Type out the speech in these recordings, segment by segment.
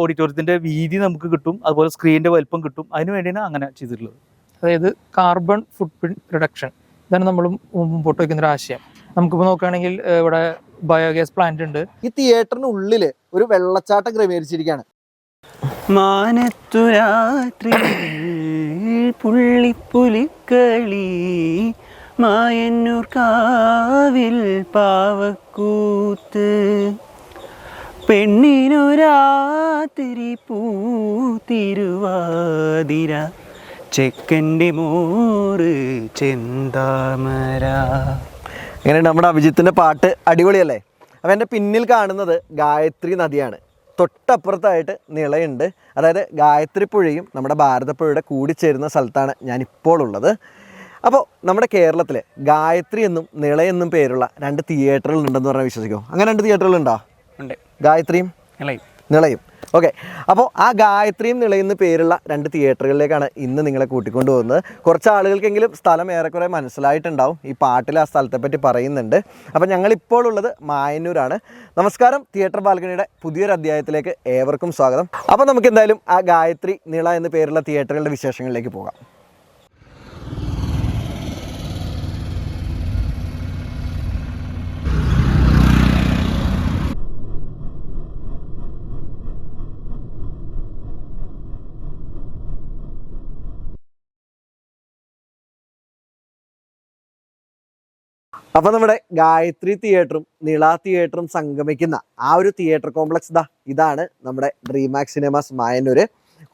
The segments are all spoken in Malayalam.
ഓഡിറ്റോറിയത്തിന്റെ വീതി നമുക്ക് കിട്ടും അതുപോലെ സ്ക്രീനിന്റെ വലിപ്പം കിട്ടും. അതിന് വേണ്ടിയാണ് അങ്ങനെ ചെയ്തിട്ടുള്ളത്. അതായത് കാർബൺ ഫുട് പ്രിന്റ് റിഡക്ഷൻ ഇതാണ് നമ്മൾ മുമ്പോട്ട് വയ്ക്കുന്ന ഒരു ആശയം. നമുക്കിപ്പോൾ നോക്കുകയാണെങ്കിൽ ഇവിടെ ബയോഗ്യാസ് പ്ലാന്റ് ഉണ്ട്. ഈ തിയേറ്ററിന് ഉള്ളിൽ ഒരു വെള്ളച്ചാട്ടം ക്രമീകരിച്ചിരിക്കുകയാണ്. മാനത്തു രാത്രി പുള്ളിപ്പുലിക്കളി മായന്നൂർ കാവിൽ പാവക്കൂത്ത്. പെണ്ണിനു രാത്രി പൂത്തിരുവാതിര ചെക്കന്റെ മോറ് ചെന്താമര. അങ്ങനെ നമ്മുടെ അഭിജിത്തിന്റെ പാട്ട് അടിപൊളിയല്ലേ? അപ്പം എന്റെ പിന്നിൽ കാണുന്നത് ഗായത്രി നദിയാണ്. തൊട്ടപ്പുറത്തായിട്ട് നിളയുണ്ട്. അതായത് ഗായത്രി പുഴയും നമ്മുടെ ഭാരതപ്പുഴയുടെ കൂടിച്ചേരുന്ന സ്ഥലത്താണ് ഞാനിപ്പോൾ ഉള്ളത്. അപ്പോൾ നമ്മുടെ കേരളത്തിൽ ഗായത്രി എന്നും നിളയെന്നും പേരുള്ള രണ്ട് തിയേറ്ററുകൾ ഉണ്ടെന്ന് പറഞ്ഞാൽ വിശ്വസിക്കുമോ? അങ്ങനെ രണ്ട് തിയേറ്ററുകൾ ഉണ്ട് ഗായത്രിയും നിളയും. നിളയും. ഓക്കെ അപ്പോൾ ആ ഗായത്രിയും നിളയുന്ന പേരുള്ള രണ്ട് തിയേറ്ററുകളിലേക്കാണ് ഇന്ന് നിങ്ങളെ കൂട്ടിക്കൊണ്ടു പോകുന്നത്. കുറച്ച് ആളുകൾക്കെങ്കിലും സ്ഥലം ഏറെക്കുറെ മനസ്സിലായിട്ടുണ്ടാവും. ഈ പാട്ടിൽ ആ സ്ഥലത്തെ പറ്റി പറയുന്നുണ്ട്. അപ്പോൾ ഞങ്ങളിപ്പോൾ ഉള്ളത് മായന്നൂരാണ്. നമസ്കാരം. തിയേറ്റർ ബാൽക്കണിയുടെ പുതിയൊരു അധ്യായത്തിലേക്ക് ഏവർക്കും സ്വാഗതം. അപ്പോൾ നമുക്ക് എന്തായാലും ആ ഗായത്രി നിള എന്ന പേരുള്ള തിയേറ്ററുകളുടെ വിശേഷങ്ങളിലേക്ക് പോകാം. അപ്പോൾ നമ്മുടെ ഗായത്രി തിയേറ്ററും നിള തിയേറ്ററും സംഗമിക്കുന്ന ആ ഒരു തിയേറ്റർ കോംപ്ലക്സ് ദാ ഇതാണ് നമ്മുടെ ഡ്രീമാക്സ് സിനിമാസ് മായന്നൂര്.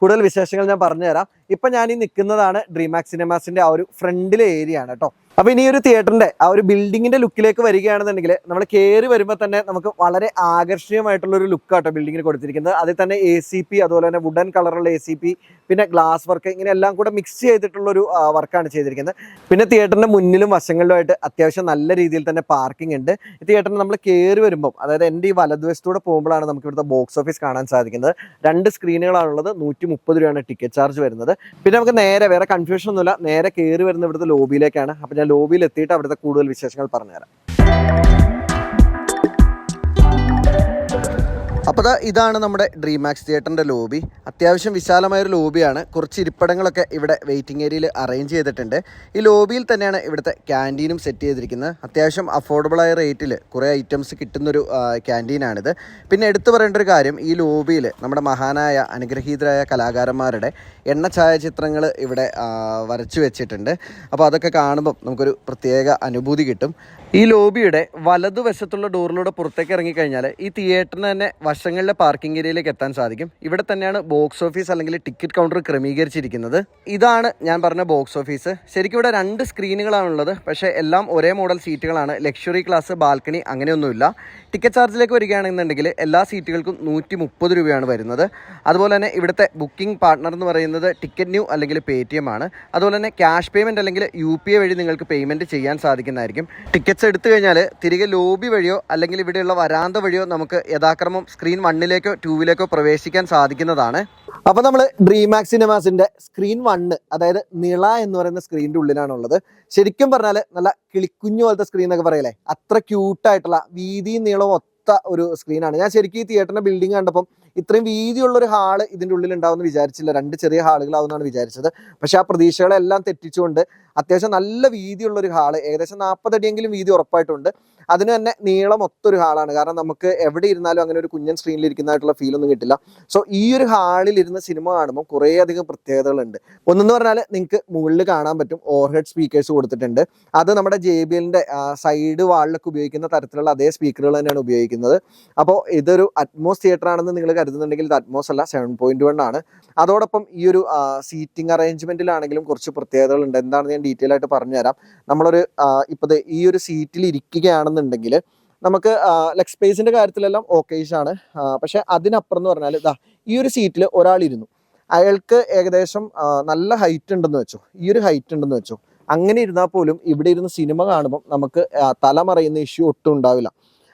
കൂടുതൽ വിശേഷങ്ങൾ ഞാൻ പറഞ്ഞുതരാം. ഇപ്പൊ ഞാൻ ഈ നിൽക്കുന്നതാണ് ഡ്രീമാക്സ് സിനിമാസിന്റെ ആ ഒരു ഫ്രണ്ടിലെ ഏരിയ ആണ് കേട്ടോ. അപ്പൊ ഇനി ഒരു തിയേറ്ററിന്റെ ആ ഒരു ബിൽഡിങ്ങിന്റെ ലുക്കിലേക്ക് വരികയാണെന്നുണ്ടെങ്കിൽ നമ്മൾ കയറി വരുമ്പോൾ തന്നെ നമുക്ക് വളരെ ആകർഷണീയമായിട്ടുള്ള ഒരു ലുക്കാട്ടോ ബിൽഡിങ്ങിന് കൊടുത്തിരിക്കുന്നത്. അതിൽ തന്നെ എ സി പി അതുപോലെ തന്നെ വുഡൻ കളറുള്ള എ സി പി പിന്നെ ഗ്ലാസ് വർക്ക് ഇങ്ങനെ എല്ലാം കൂടെ മിക്സ് ചെയ്തിട്ടുള്ള ഒരു വർക്കാണ് ചെയ്തിരിക്കുന്നത്. പിന്നെ തിയേറ്ററിന്റെ മുന്നിലും വശങ്ങളിലുമായിട്ട് അത്യാവശ്യം നല്ല രീതിയിൽ തന്നെ പാർക്കിംഗ് ഉണ്ട്. തിയേറ്ററിന് നമ്മൾ കയറി വരുമ്പോൾ അതായത് എന്റെ ഈ വലതുവശത്തൂടെ പോകുമ്പോഴാണ് നമുക്ക് ഇവിടുത്തെ ബോക്സ് ഓഫീസ് കാണാൻ സാധിക്കുന്നത്. രണ്ട് സ്ക്രീനുകളാണുള്ളത് നൂറ്റി മുപ്പത് രൂപയാണ് ടിക്കറ്റ് ചാർജ് വരുന്നത്. പിന്നെ നമുക്ക് നേരെ വേറെ കൺഫ്യൂഷൻ ഒന്നുമില്ല നേരെ കയറി വരുന്ന ഇവിടുത്തെ ലോബിയിലേക്കാണ് അപ്പോൾ ഞാൻ ലോബിയിൽ എത്തിയിട്ട് അവിടുത്തെ കൂടുതൽ വിശേഷങ്ങൾ പറഞ്ഞുതരാം. അപ്പോൾ ഇതാണ് നമ്മുടെ ഡ്രീം മാക്സ് തിയേറ്ററിന്റെ ലോബി അത്യാവശ്യം വിശാലമായൊരു ലോബിയാണ് കുറച്ച് ഇരിപ്പിടങ്ങളൊക്കെ ഇവിടെ വെയിറ്റിംഗ് ഏരിയയിൽ അറേഞ്ച് ചെയ്തിട്ടുണ്ട്. ഈ ലോബിയിൽ തന്നെയാണ് ഇവിടുത്തെ ക്യാന്റീനും സെറ്റ് ചെയ്തിരിക്കുന്നത്. അത്യാവശ്യം അഫോർഡബിളായ റേറ്റിൽ കുറേ ഐറ്റംസ് കിട്ടുന്നൊരു ക്യാന്റീനാണിത് പിന്നെ എടുത്തു പറയേണ്ട ഒരു കാര്യം ഈ ലോബിയിൽ നമ്മുടെ മഹാനായ അനുഗ്രഹീതരായ കലാകാരന്മാരുടെ എണ്ണ ഛായാചിത്രങ്ങൾ ഇവിടെ വരച്ചു വെച്ചിട്ടുണ്ട്. അപ്പോൾ അതൊക്കെ കാണുമ്പം നമുക്കൊരു പ്രത്യേക അനുഭൂതി കിട്ടും. ഈ ലോബിയുടെ വലതുവശത്തുള്ള ഡോറിലൂടെ പുറത്തേക്ക് ഇറങ്ങിക്കഴിഞ്ഞാൽ ഈ തിയേറ്ററിന് തന്നെ വശങ്ങളിലെ പാർക്കിംഗ് ഏരിയയിലേക്ക് എത്താൻ സാധിക്കും. ഇവിടെ തന്നെയാണ് ബോക്സ് ഓഫീസ് അല്ലെങ്കിൽ ടിക്കറ്റ് കൗണ്ടർ ക്രമീകരിച്ചിരിക്കുന്നത്. ഇതാണ് ഞാൻ പറഞ്ഞ ബോക്സ് ഓഫീസ് ശരിക്കും ഇവിടെ രണ്ട് സ്ക്രീനുകളാണുള്ളത് പക്ഷേ എല്ലാം ഒരേ മോഡൽ സീറ്റുകളാണ് ലക്ഷറി ക്ലാസ് ബാൽക്കണി അങ്ങനെയൊന്നുമില്ല. ടിക്കറ്റ് ചാർജിലേക്ക് വരികയാണെന്നുണ്ടെങ്കിൽ എല്ലാ സീറ്റുകൾക്കും നൂറ്റി മുപ്പത് രൂപയാണ് വരുന്നത്. അതുപോലെ തന്നെ ഇവിടുത്തെ ബുക്കിംഗ് പാർട്ണർ എന്ന് പറയുന്നത് ടിക്കറ്റ് ന്യൂ അല്ലെങ്കിൽ പേ ടി എം ആണ്. അതുപോലെ തന്നെ ക്യാഷ് പേയ്മെന്റ് അല്ലെങ്കിൽ യു പി വഴി നിങ്ങൾക്ക് പേയ്മെന്റ് ചെയ്യാൻ സാധിക്കുന്നതായിരിക്കും. ടിക്കറ്റ്സ് എടുത്തു കഴിഞ്ഞാൽ തിരികെ ലോബി വഴിയോ അല്ലെങ്കിൽ ഇവിടെയുള്ള വരാന്ത വഴിയോ നമുക്ക് യഥാക്രമം സ്ക്രീൻ വണ്ണിലേക്കോ ടൂവിലേക്കോ പ്രവേശിക്കാൻ സാധിക്കുന്നതാണ്. അപ്പോൾ നമ്മൾ ഡ്രീമാക്സ് സിനിമാസിന്റെ സ്ക്രീൻ വണ്ണ് അതായത് നിള എന്ന് പറയുന്ന സ്ക്രീനിന്റെ ഉള്ളിലാണുള്ളത്. ശരിക്കും പറഞ്ഞാൽ നല്ല കിളിക്കുഞ്ഞു പോലത്തെ സ്ക്രീൻ എന്നൊക്കെ പറയലേ അത്ര ക്യൂട്ടായിട്ടുള്ള വീതിയും നീളവും ഒത്ത ഒരു സ്ക്രീനാണ് ഞാൻ ശരിക്കും ഈ തിയേറ്ററിന്റെ ബിൽഡിംഗ് കണ്ടപ്പം ഇത്രയും വീതിയുള്ള ഒരു ഹാൾ ഇതിന്റെ ഉള്ളിൽ ഉണ്ടാവുമെന്ന് വിചാരിച്ചില്ല. രണ്ട് ചെറിയ ഹാളുകളാവുമെന്നാണ് വിചാരിച്ചത്. പക്ഷെ ആ പ്രതീക്ഷകളെല്ലാം തെറ്റിച്ചുകൊണ്ട് അത്യാവശ്യം നല്ല വീതിയുള്ള ഒരു ഹാൾ ഏകദേശം നാൽപ്പതടിയെങ്കിലും വീതി ഉറപ്പായിട്ടുണ്ട്. അതിന് തന്നെ നീളം ഒത്തൊരു ഹാളാണ്. കാരണം നമുക്ക് എവിടെ ഇരുന്നാലും അങ്ങനെ ഒരു കുഞ്ഞൻ സ്ക്രീനിൽ ഇരിക്കുന്നതായിട്ടുള്ള ഫീൽ ഒന്നും കിട്ടില്ല. സോ ഈ ഒരു ഹാളിൽ ഇരുന്ന് സിനിമ കാണുമ്പോൾ കുറേ അധികം പ്രത്യേകതകളുണ്ട്. ഒന്നെന്ന് പറഞ്ഞാൽ നിങ്ങൾക്ക് മുകളിൽ കാണാൻ പറ്റും ഓവർഹെഡ് സ്പീക്കേഴ്സ് കൊടുത്തിട്ടുണ്ട്. അത് നമ്മുടെ ജെ ബി എല്ലിന്റെ സൈഡ് വാളിലൊക്കെ ഉപയോഗിക്കുന്ന തരത്തിലുള്ള അതേ സ്പീക്കറുകൾ തന്നെയാണ് ഉപയോഗിക്കുന്നത്. അപ്പോൾ ഇതൊരു അറ്റ്മോസ് തിയേറ്റർ ആണെന്ന് നിങ്ങൾ കരുതുന്നുണ്ടെങ്കിൽ ഇത് അറ്റ്മോസ് അല്ല സെവൻ പോയിന്റ് വൺ ആണ്. അതോടൊപ്പം ഈ ഒരു സീറ്റിംഗ് അറേഞ്ച്മെന്റിലാണെങ്കിലും കുറച്ച് പ്രത്യേകതകളുണ്ട്. എന്താണെന്ന് ഞാൻ ഡീറ്റെയിൽ ആയിട്ട് പറഞ്ഞുതരാം. നമ്മളൊരു ഇപ്പോൾ ഈ ഒരു സീറ്റിൽ ഇരിക്കുകയാണെന്നുണ്ടെങ്കിൽ നമുക്ക് ലെഗ് സ്പേസിന്റെ കാര്യത്തിലെല്ലാം ആണ്. പക്ഷേ അതിനപ്പുറം എന്ന് പറഞ്ഞാൽ ഇതാ ഈ ഒരു സീറ്റിൽ ഒരാൾ ഇരുന്നു. അയാൾക്ക് ഏകദേശം നല്ല ഹൈറ്റ് ഉണ്ടെന്ന് വെച്ചോ. ഈ ഒരു ഹൈറ്റ് ഉണ്ടെന്ന് വെച്ചോ. അങ്ങനെ ഇരുന്നാൽ പോലും ഇവിടെ ഇരുന്ന് സിനിമ കാണുമ്പോൾ നമുക്ക് തലമറയുന്ന തല മറയുന്ന ഇഷ്യൂ ഒട്ടും ഉണ്ടാവില്ല.